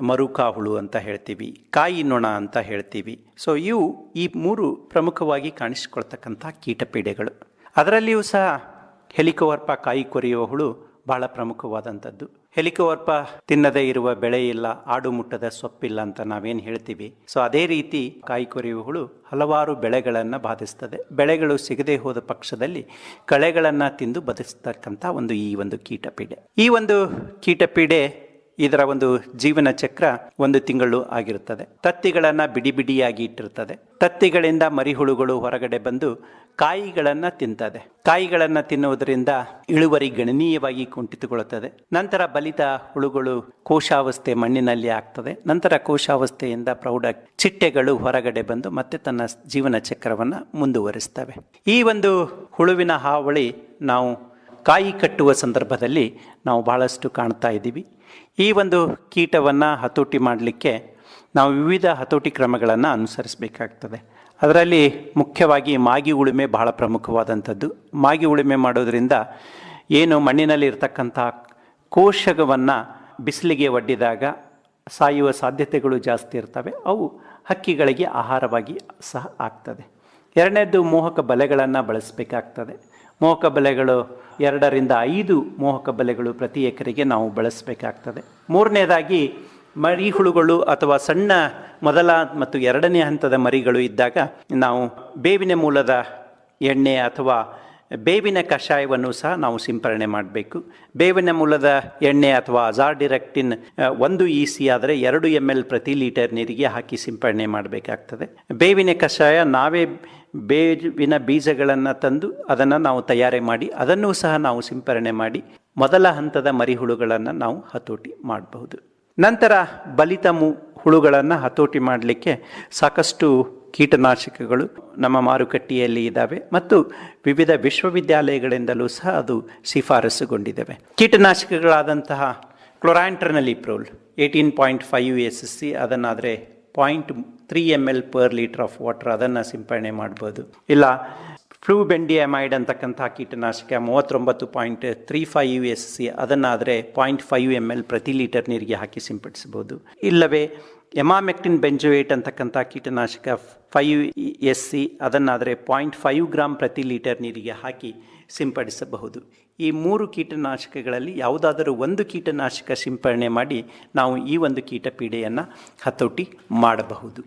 Speaker 3: ಮರುಕಾ ಹುಳು ಅಂತ ಹೇಳ್ತೀವಿ, ಕಾಯಿ ನೊಣ ಅಂತ ಹೇಳ್ತೀವಿ. ಸೊ ಇವು ಈ ಮೂರು ಪ್ರಮುಖವಾಗಿ ಕಾಣಿಸಿಕೊಳ್ತಕ್ಕಂಥ ಕೀಟಪೀಡೆಗಳು. ಅದರಲ್ಲಿಯೂ ಸಹ ಹೆಲಿಕೋವರ್ಪ ಕಾಯಿ ಕೊರೆಯುವ ಹುಳು ಬಹಳ ಪ್ರಮುಖವಾದಂಥದ್ದು. ಹೆಲಿಕೋವರ್ಪ ತಿನ್ನದೇ ಇರುವ ಬೆಳೆ ಇಲ್ಲ, ಆಡು ಮುಟ್ಟದ ಸೊಪ್ಪಿಲ್ಲ ಅಂತ ನಾವೇನು ಹೇಳ್ತೀವಿ. ಸೊ ಅದೇ ರೀತಿ ಕಾಯಿ ಕೊರೆಯುವಗಳು ಹಲವಾರು ಬೆಳೆಗಳನ್ನು ಬಾಧಿಸ್ತದೆ. ಬೆಳೆಗಳು ಸಿಗದೆ ಹೋದ ಪಕ್ಷದಲ್ಲಿ ಕಳೆಗಳನ್ನು ತಿಂದು ಬದಿಸ್ತಕ್ಕಂಥ ಒಂದು ಈ ಒಂದು ಕೀಟಪೀಡೆ. ಈ ಒಂದು ಕೀಟಪೀಡೆ ಇದರ ಒಂದು ಜೀವನ ಚಕ್ರ ಒಂದು ತಿಂಗಳು ಆಗಿರುತ್ತದೆ. ತತ್ತಿಗಳನ್ನು ಬಿಡಿ ಬಿಡಿಯಾಗಿ ಇಟ್ಟಿರ್ತದೆ. ತತ್ತಿಗಳಿಂದ ಮರಿಹುಳುಗಳು ಹೊರಗಡೆ ಬಂದು ಕಾಯಿಗಳನ್ನು ತಿಂತದೆ. ಕಾಯಿಗಳನ್ನು ತಿನ್ನುವುದರಿಂದ ಇಳುವರಿ ಗಣನೀಯವಾಗಿ ಕುಂಠಿತಗೊಳ್ಳುತ್ತದೆ. ನಂತರ ಬಲಿತ ಹುಳುಗಳು ಕೋಶಾವಸ್ಥೆ ಮಣ್ಣಿನಲ್ಲಿ ಆಗ್ತದೆ. ನಂತರ ಕೋಶಾವಸ್ಥೆಯಿಂದ ಪ್ರೌಢ ಚಿಟ್ಟೆಗಳು ಹೊರಗಡೆ ಬಂದು ಮತ್ತೆ ತನ್ನ ಜೀವನ ಚಕ್ರವನ್ನು ಮುಂದುವರಿಸ್ತವೆ. ಈ ಒಂದು ಹುಳುವಿನ ಹಾವಳಿ ನಾವು ಕಾಯಿ ಕಟ್ಟುವ ಸಂದರ್ಭದಲ್ಲಿ ನಾವು ಬಹಳಷ್ಟು ಕಾಣ್ತಾ ಇದ್ದೀವಿ. ಈ ಒಂದು ಕೀಟವನ್ನು ಹತೋಟಿ ಮಾಡಲಿಕ್ಕೆ ನಾವು ವಿವಿಧ ಹತೋಟಿ ಕ್ರಮಗಳನ್ನು ಅನುಸರಿಸಬೇಕಾಗ್ತದೆ. ಅದರಲ್ಲಿ ಮುಖ್ಯವಾಗಿ ಮಾಗಿ ಉಳುಮೆ ಬಹಳ ಪ್ರಮುಖವಾದಂಥದ್ದು. ಮಾಗಿ ಉಳುಮೆ ಮಾಡೋದರಿಂದ ಏನು ಮಣ್ಣಿನಲ್ಲಿ ಇರತಕ್ಕಂಥ ಕೋಶಕವನ್ನು ಬಿಸಿಲಿಗೆ ಒಡ್ಡಿದಾಗ ಸಾಯುವ ಸಾಧ್ಯತೆಗಳು ಜಾಸ್ತಿ ಇರ್ತವೆ. ಅವು ಹಕ್ಕಿಗಳಿಗೆ ಆಹಾರವಾಗಿ ಸಹ ಆಗ್ತದೆ. ಎರಡನೇದು ಮೋಹಕ ಬಲೆಗಳನ್ನು ಬಳಸಬೇಕಾಗ್ತದೆ. ಮೋಹಕ ಬಲೆಗಳು ಎರಡರಿಂದ ಐದು ಮೋಹಕ ಬಲೆಗಳು ಪ್ರತಿ ಎಕರೆಗೆ ನಾವು ಬಳಸಬೇಕಾಗ್ತದೆ. ಮೂರನೇದಾಗಿ ಮರಿ ಹುಳುಗಳು ಅಥವಾ ಸಣ್ಣ ಮೊದಲ ಮತ್ತು ಎರಡನೇ ಹಂತದ ಮರಿಗಳು ಇದ್ದಾಗ ನಾವು ಬೇವಿನ ಮೂಲದ ಎಣ್ಣೆ ಅಥವಾ ಬೇವಿನ ಕಷಾಯವನ್ನು ಸಹ ನಾವು ಸಿಂಪರಣೆ ಮಾಡಬೇಕು. ಬೇವಿನ ಮೂಲದ ಎಣ್ಣೆ ಅಥವಾ ಅಜಾರ್ ಡಿರೆಕ್ಟಿನ್ ಒಂದು ಇ ಸಿ ಆದರೆ ಎರಡು ಎಂ ಎಲ್ ಪ್ರತಿ ಲೀಟರ್ ನೀರಿಗೆ ಹಾಕಿ ಸಿಂಪರಣೆ ಮಾಡಬೇಕಾಗ್ತದೆ. ಬೇವಿನ ಕಷಾಯ ನಾವೇ ಬೇವಿನ ಬೀಜಗಳನ್ನು ತಂದು ಅದನ್ನು ನಾವು ತಯಾರಿ ಮಾಡಿ, ಅದನ್ನು ಸಹ ನಾವು ಸಿಂಪರಣೆ ಮಾಡಿ, ಮೊದಲ ಹಂತದ ಮರಿಹುಳುಗಳನ್ನು ನಾವು ಹತೋಟಿ ಮಾಡಬಹುದು. ನಂತರ ಬಲಿತ ಮು ಹುಳುಗಳನ್ನು ಹತೋಟಿ ಮಾಡಲಿಕ್ಕೆ ಸಾಕಷ್ಟು ಕೀಟನಾಶಕಗಳು ನಮ್ಮ ಮಾರುಕಟ್ಟೆಯಲ್ಲಿ ಇದ್ದಾವೆ ಮತ್ತು ವಿವಿಧ ವಿಶ್ವವಿದ್ಯಾಲಯಗಳಿಂದಲೂ ಸಹ ಅದು ಶಿಫಾರಸುಗೊಂಡಿದ್ದಾವೆ ಕೀಟನಾಶಕಗಳಾದಂತಹ chlorantraniliprole, eighteen point five S S C, ಅದನ್ನಾದರೆ point three M L per litre of water ಅದನ್ನು ಸಿಂಪರಣೆ ಮಾಡ್ಬೋದು. ಇಲ್ಲ ಫ್ಲೂ ಬೆಂಡಿ ಅಮೈಡ್ ಅಂತಕ್ಕಂಥ ಕೀಟನಾಶಕ ಮೂವತ್ತೊಂಬತ್ತು point three five U S C ಅದನ್ನಾದರೆ point five M L ಪ್ರತಿ ಲೀಟರ್ ನೀರಿಗೆ ಹಾಕಿ ಸಿಂಪಡಿಸ್ಬೋದು ಇಲ್ಲವೇ ಎಮಾಮೆಕ್ಟಿನ್ ಬೆಂಜೋಯೇಟ್ ಅಂತಕ್ಕಂಥ ಕೀಟನಾಶಕ ಫೈವ್ ಎಸ್ ಸಿ ಅದನ್ನಾದರೆ ಪಾಯಿಂಟ್ ಫೈವ್ ಗ್ರಾಮ್ ಪ್ರತಿ ಲೀಟರ್ ನೀರಿಗೆ ಹಾಕಿ ಸಿಂಪಡಿಸಬಹುದು. ಈ ಮೂರು ಕೀಟನಾಶಕಗಳಲ್ಲಿ ಯಾವುದಾದರೂ ಒಂದು ಕೀಟನಾಶಕ ಸಿಂಪಡಣೆ ಮಾಡಿ ನಾವು ಈ ಒಂದು ಕೀಟ ಪೀಡೆಯನ್ನು ಹತೋಟಿ ಮಾಡಬಹುದು.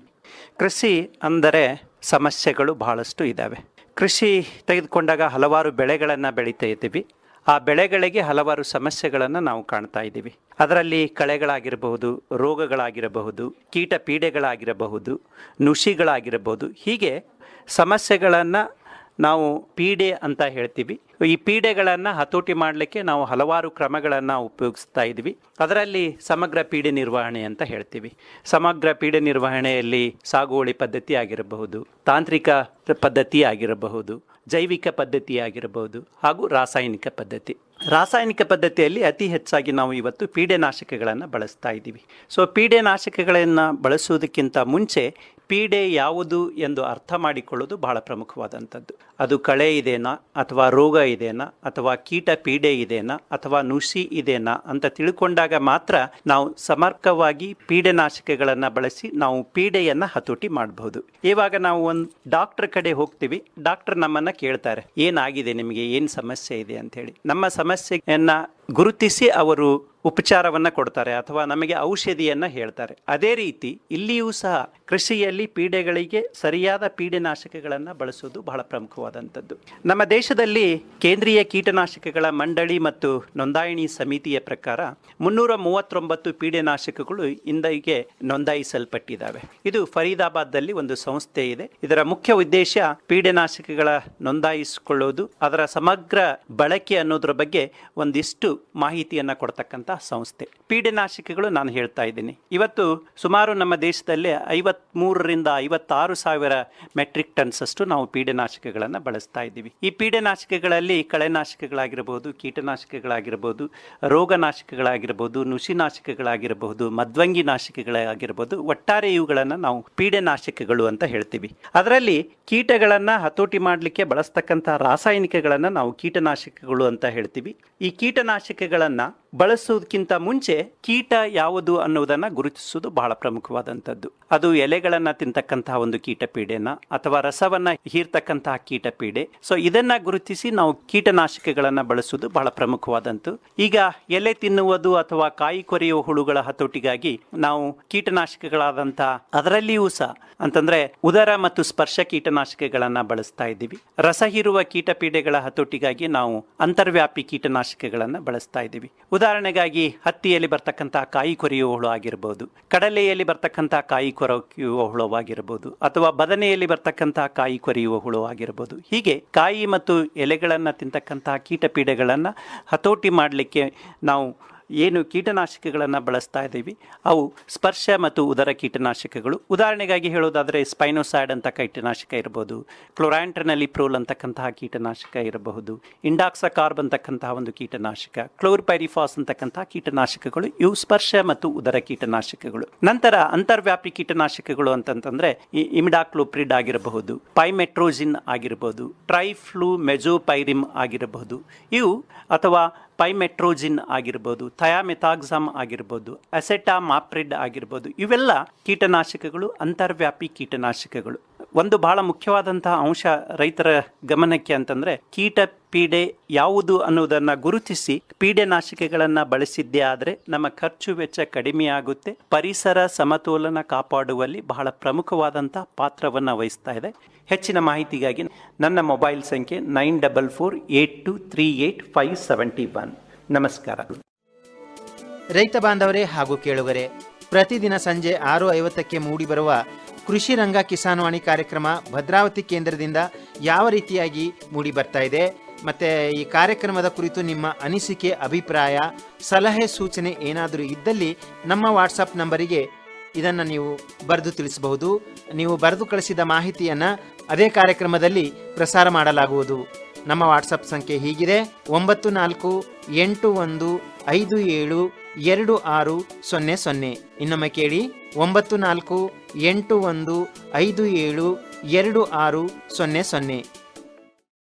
Speaker 3: ಕೃಷಿ ಅಂದರೆ ಸಮಸ್ಯೆಗಳು ಬಹಳಷ್ಟು ಇದ್ದಾವೆ. ಕೃಷಿ ತೆಗೆದುಕೊಂಡಾಗ ಹಲವಾರು ಬೆಳೆಗಳನ್ನು ಬೆಳೀತಾ ಇದ್ದೀವಿ. ಆ ಬೆಳೆಗಳಿಗೆ ಹಲವಾರು ಸಮಸ್ಯೆಗಳನ್ನು ನಾವು ಕಾಣ್ತಾ ಇದ್ದೀವಿ. ಅದರಲ್ಲಿ ಕಳೆಗಳಾಗಿರಬಹುದು, ರೋಗಗಳಾಗಿರಬಹುದು, ಕೀಟ ಪೀಡೆಗಳಾಗಿರಬಹುದು ನುಷಿಗಳಾಗಿರಬಹುದು ಹೀಗೆ ಸಮಸ್ಯೆಗಳನ್ನು ನಾವು ಪೀಡೆ ಅಂತ ಹೇಳ್ತೀವಿ. ಈ ಪೀಡೆಗಳನ್ನು ಹತೋಟಿ ಮಾಡಲಿಕ್ಕೆ ನಾವು ಹಲವಾರು ಕ್ರಮಗಳನ್ನು ಉಪಯೋಗಿಸ್ತಾ ಇದ್ವಿ ಅದರಲ್ಲಿ ಸಮಗ್ರ ಪೀಡೆ ನಿರ್ವಹಣೆ ಅಂತ ಹೇಳ್ತೀವಿ. ಸಮಗ್ರ ಪೀಡೆ ನಿರ್ವಹಣೆಯಲ್ಲಿ ಸಾಗುವಳಿ ಪದ್ಧತಿ ಆಗಿರಬಹುದು, ತಾಂತ್ರಿಕ ಪದ್ಧತಿ ಆಗಿರಬಹುದು, ಜೈವಿಕ ಪದ್ಧತಿ ಆಗಿರಬಹುದು ಹಾಗೂ ರಾಸಾಯನಿಕ ಪದ್ಧತಿ. ರಾಸಾಯನಿಕ ಪದ್ಧತಿಯಲ್ಲಿ ಅತಿ ಹೆಚ್ಚಾಗಿ ನಾವು ಇವತ್ತು ಪೀಡೆನಾಶಕಗಳನ್ನು ಬಳಸ್ತಾ ಇದ್ದೀವಿ. ಸೊ ಪೀಡೆನಾಶಕಗಳನ್ನು ಬಳಸುವುದಕ್ಕಿಂತ ಮುಂಚೆ ಪೀಡೆ ಯಾವುದು ಎಂದು ಅರ್ಥ ಮಾಡಿಕೊಳ್ಳೋದು ಬಹಳ ಪ್ರಮುಖವಾದಂಥದ್ದು. ಅದು ಕಳೆ ಇದೆನಾ ಅಥವಾ ರೋಗ ಇದೆನಾ ಅಥವಾ ಕೀಟ ಪೀಡೆ ಇದೆನಾ ಅಥವಾ ನುಸಿ ಇದೆನಾ ಅಂತ ತಿಳ್ಕೊಂಡಾಗ ಮಾತ್ರ ನಾವು ಸಮರ್ಕವಾಗಿ ಪೀಡೆನಾಶಕಗಳನ್ನು ಬಳಸಿ ನಾವು ಪೀಡೆಯನ್ನು ಹತೋಟಿ ಮಾಡಬಹುದು. ಇವಾಗ ನಾವು ಒಂದು ಡಾಕ್ಟರ್ ಕಡೆ ಹೋಗ್ತೀವಿ. ಡಾಕ್ಟರ್ ನಮ್ಮನ್ನ ಕೇಳ್ತಾರೆ, ಏನಾಗಿದೆ ನಿಮಗೆ, ಏನು ಸಮಸ್ಯೆ ಇದೆ ಅಂತ ಹೇಳಿ. ನಮ್ಮ ಸಮಸ್ಯೆಯನ್ನ ಗುರುತಿಸಿ ಅವರು ಉಪಚಾರವನ್ನು ಕೊಡ್ತಾರೆ ಅಥವಾ ನಮಗೆ ಔಷಧಿಯನ್ನು ಹೇಳ್ತಾರೆ. ಅದೇ ರೀತಿ ಇಲ್ಲಿಯೂ ಸಹ ಕೃಷಿಯಲ್ಲಿ ಪೀಡೆಗಳಿಗೆ ಸರಿಯಾದ ಪೀಡೆನಾಶಕಗಳನ್ನು ಬಳಸೋದು ಬಹಳ ಪ್ರಮುಖವಾದಂಥದ್ದು. ನಮ್ಮ ದೇಶದಲ್ಲಿ ಕೇಂದ್ರೀಯ ಕೀಟನಾಶಕಗಳ ಮಂಡಳಿ ಮತ್ತು ನೋಂದಾಯಣಿ ಸಮಿತಿಯ ಪ್ರಕಾರ ಮುನ್ನೂರ ಮೂವತ್ತೊಂಬತ್ತು ಪೀಡೆನಾಶಕಗಳು ಇಂದಿಗೆ ನೋಂದಾಯಿಸಲ್ಪಟ್ಟಿದ್ದಾವೆ. ಇದು ಫರೀದಾಬಾದ್ದಲ್ಲಿ ಒಂದು ಸಂಸ್ಥೆ ಇದೆ. ಇದರ ಮುಖ್ಯ ಉದ್ದೇಶ ಪೀಡೆನಾಶಕಗಳ ನೋಂದಾಯಿಸಿಕೊಳ್ಳೋದು, ಅದರ ಸಮಗ್ರ ಬಳಕೆ ಅನ್ನೋದ್ರ ಬಗ್ಗೆ ಒಂದಿಷ್ಟು ಮಾಹಿತಿಯನ್ನು ಕೊಡ್ತಕ್ಕಂಥ ಸಂಸ್ಥೆ. ಪೀಡನಾಶಕಗಳು ನಾನು ಹೇಳ್ತಾ ಇದ್ದೀನಿ. ಇವತ್ತು ಸುಮಾರು ನಮ್ಮ ದೇಶದಲ್ಲಿ ಐವತ್ಮೂರರಿಂದ ಐವತ್ತಾರು ಸಾವಿರ ಮೆಟ್ರಿಕ್ ಟನ್ಸ್ ಅಷ್ಟು ನಾವು ಪೀಡನಾಶಕಗಳನ್ನು ಬಳಸ್ತಾ ಇದ್ದೀವಿ. ಈ ಪೀಡನಾಶಕಗಳಲ್ಲಿ ಕಳೆನಾಶಕಗಳಾಗಿರಬಹುದು ಕೀಟನಾಶಕಗಳಾಗಿರಬಹುದು ರೋಗನಾಶಕಗಳಾಗಿರಬಹುದು ನುಸಿನಾಶಕಗಳಾಗಿರಬಹುದು ಮದ್ವಂಗಿ ನಾಶಕಗಳಾಗಿರ್ಬೋದು ಒಟ್ಟಾರೆ ಇವುಗಳನ್ನು ನಾವು ಪೀಡನಾಶಕಗಳು ಅಂತ ಹೇಳ್ತೀವಿ. ಅದರಲ್ಲಿ ಕೀಟಗಳನ್ನು ಹತೋಟಿ ಮಾಡಲಿಕ್ಕೆ ಬಳಸ್ತಕ್ಕಂಥ ರಾಸಾಯನಿಕಗಳನ್ನು ನಾವು ಕೀಟನಾಶಕಗಳು ಅಂತ ಹೇಳ್ತೀವಿ. ಈ ಕೀಟನಾಶಕಗಳನ್ನು ಬಳಸೋದಕ್ಕಿಂತ ಮುಂಚೆ ಕೀಟ ಯಾವುದು ಅನ್ನುವುದನ್ನು ಗುರುತಿಸುವುದು ಬಹಳ ಪ್ರಮುಖವಾದಂಥದ್ದು. ಅದು ಎಲೆಗಳನ್ನು ತಿಂತಕ್ಕಂತಹ ಒಂದು ಕೀಟ ಪೀಡೆನ ಅಥವಾ ರಸವನ್ನ ಹೀರ್ತಕ್ಕಂತಹ ಕೀಟ ಪೀಡೆ ಸೊ ಇದನ್ನ ಗುರುತಿಸಿ ನಾವು ಕೀಟನಾಶಕಗಳನ್ನು ಬಳಸುವುದು ಬಹಳ ಪ್ರಮುಖವಾದಂತು ಈಗ ಎಲೆ ತಿನ್ನುವುದು ಅಥವಾ ಕಾಯಿ ಕೊರೆಯುವ ಹುಳುಗಳ ಹತೋಟಿಗಾಗಿ ನಾವು ಕೀಟನಾಶಕಗಳಾದಂತಹ ಅದರಲ್ಲಿಯೂ ಸಹ ಅಂತಂದ್ರೆ ಉದರ ಮತ್ತು ಸ್ಪರ್ಶ ಕೀಟನಾಶಕಗಳನ್ನ ಬಳಸ್ತಾ ಇದ್ದೀವಿ. ರಸ ಹೀರುವ ಕೀಟ ಪೀಡೆಗಳ ಹತೋಟಿಗಾಗಿ ನಾವು ಅಂತರ್ವ್ಯಾಪಿ ಕೀಟನಾಶಕಗಳನ್ನು ಬಳಸ್ತಾ ಇದ್ದೀವಿ. ಉದಾಹರಣೆಗಾಗಿ ಹತ್ತಿಯಲ್ಲಿ ಬರ್ತಕ್ಕಂಥ ಕಾಯಿ ಕೊರೆಯುವ ಹುಳು ಆಗಿರ್ಬೋದು, ಕಡಲೆಯಲ್ಲಿ ಬರ್ತಕ್ಕಂಥ ಕಾಯಿ ಕೊರೆಯುವ ಹುಳವಾಗಿರ್ಬೋದು ಅಥವಾ ಬದನೆಯಲ್ಲಿ ಬರ್ತಕ್ಕಂಥ ಕಾಯಿ ಕೊರೆಯುವ ಹುಳು ಆಗಿರ್ಬೋದು. ಹೀಗೆ ಕಾಯಿ ಮತ್ತು ಎಲೆಗಳನ್ನು ತಿಂತಕ್ಕಂತಹ ಕೀಟ ಪೀಡೆಗಳನ್ನು ಹತೋಟಿ ಮಾಡಲಿಕ್ಕೆ ನಾವು ಏನು ಕೀಟನಾಶಕಗಳನ್ನು ಬಳಸ್ತಾ ಇದ್ದೀವಿ, ಅವು ಸ್ಪರ್ಶ ಮತ್ತು ಉದರ ಕೀಟನಾಶಕಗಳು. ಉದಾಹರಣೆಗಾಗಿ ಹೇಳೋದಾದರೆ ಸ್ಪೈನೋಸೈಡ್ ಅಂತ ಕೀಟನಾಶಕ ಇರಬಹುದು ಕ್ಲೊರಾಂಟ್ರನಲ್ಲಿ ಪ್ರೋಲ್ ಅಂತಕ್ಕಂತಹ ಕೀಟನಾಶಕ ಇರಬಹುದು, ಇಂಡಾಕ್ಸಕಾರ್ಬ್ ಅಂತಕ್ಕಂತಹ ಒಂದು ಕೀಟನಾಶಕ, ಕ್ಲೋರ್ಪೈರಿಫಾಸ್ ಅಂತಕ್ಕಂತಹ ಕೀಟನಾಶಕಗಳು, ಇವು ಸ್ಪರ್ಶ ಮತ್ತು ಉದರ ಕೀಟನಾಶಕಗಳು. ನಂತರ ಅಂತರ್ವ್ಯಾಪಿ ಕೀಟನಾಶಕಗಳು ಅಂತಂತಂದ್ರೆ ಇಮಿಡಾಕ್ಲೋಪ್ರಿಡ್ ಆಗಿರಬಹುದು, ಪೈಮೆಟ್ರೋಜಿನ್ ಆಗಿರಬಹುದು ಟ್ರೈಫ್ಲೂ ಮೆಜೋಪೈರಿಮ್ ಆಗಿರಬಹುದು. ಇವು ಅಥವಾ ಪೈಮೆಟ್ರೋಜಿನ್ ಆಗಿರ್ಬೋದು ಥಯಾಮೆಥಾಕ್ಸಮ್ ಆಗಿರ್ಬೋದು ಅಸೆಟಾಮಾಪ್ರಿಡ್ ಆಗಿರ್ಬೋದು ಇವೆಲ್ಲ ಕೀಟನಾಶಕಗಳು ಅಂತರ್ವ್ಯಾಪಿ ಕೀಟನಾಶಕಗಳು. ಒಂದು ಬಹಳ ಮುಖ್ಯವಾದಂತಹ ಅಂಶ ರೈತರ ಗಮನಕ್ಕೆ ಅಂತಂದ್ರೆ ಕೀಟ ಪೀಡೆ ಯಾವುದು ಅನ್ನೋದನ್ನ ಗುರುತಿಸಿ ಪೀಡೆ ಪೀಡೆನಾಶಕಗಳನ್ನ ಬಳಸಿದ್ದೇ ಆದರೆ ನಮ್ಮ ಖರ್ಚು ವೆಚ್ಚ ಕಡಿಮೆಯಾಗುತ್ತೆ ಪರಿಸರ ಸಮತೋಲನ ಕಾಪಾಡುವಲ್ಲಿ ಬಹಳ ಪ್ರಮುಖವಾದಂತಹ ಪಾತ್ರವನ್ನು ವಹಿಸ್ತಾ ಇದೆ. ಹೆಚ್ಚಿನ ಮಾಹಿತಿಗಾಗಿ ನನ್ನ ಮೊಬೈಲ್ ಸಂಖ್ಯೆ nine double four eight two three eight five seventy one. ನಮಸ್ಕಾರ.
Speaker 2: ರೈತ ಬಾಂಧವರೇ ಹಾಗೂ ಕೇಳುಗರೆ, ಪ್ರತಿದಿನ ಸಂಜೆ ಆರು ಐವತ್ತಕ್ಕೆ ಮೂಡಿಬರುವ ಕೃಷಿ ರಂಗ ಕಿಸಾನ್ವಾಣಿ ಕಾರ್ಯಕ್ರಮ ಭದ್ರಾವತಿ ಕೇಂದ್ರದಿಂದ ಯಾವ ರೀತಿಯಾಗಿ ಮೂಡಿ ಬರ್ತಾ ಇದೆ? ಮತ್ತೆ ಈ ಕಾರ್ಯಕ್ರಮದ ಕುರಿತು ನಿಮ್ಮ ಅನಿಸಿಕೆ, ಅಭಿಪ್ರಾಯ, ಸಲಹೆ, ಸೂಚನೆ ಏನಾದರೂ ಇದ್ದಲ್ಲಿ ನಮ್ಮ ವಾಟ್ಸಪ್ ನಂಬರಿಗೆ ಇದನ್ನು ನೀವು ಬರೆದು ತಿಳಿಸಬಹುದು. ನೀವು ಬರೆದು ಕಳಿಸಿದ ಮಾಹಿತಿಯನ್ನು ಅದೇ ಕಾರ್ಯಕ್ರಮದಲ್ಲಿ ಪ್ರಸಾರ ಮಾಡಲಾಗುವುದು. ನಮ್ಮ ವಾಟ್ಸಪ್ ಸಂಖ್ಯೆ ಹೀಗಿದೆ. ಒಂಬತ್ತು ನಾಲ್ಕು, ಎಂಟು ಒಂದು, ಐದು ಏಳು ಎರಡು ಆರು ಸೊನ್ನೆ ಸೊನ್ನೆ. ಇನ್ನೊಮ್ಮೆ ಕೇಳಿ, ಒಂಬತ್ತು ನಾಲ್ಕು, ಎಂಟು ಒಂದು, ಐದು ಏಳು, ಎರಡು ಆರು ಸೊನ್ನೆ ಸೊನ್ನೆ.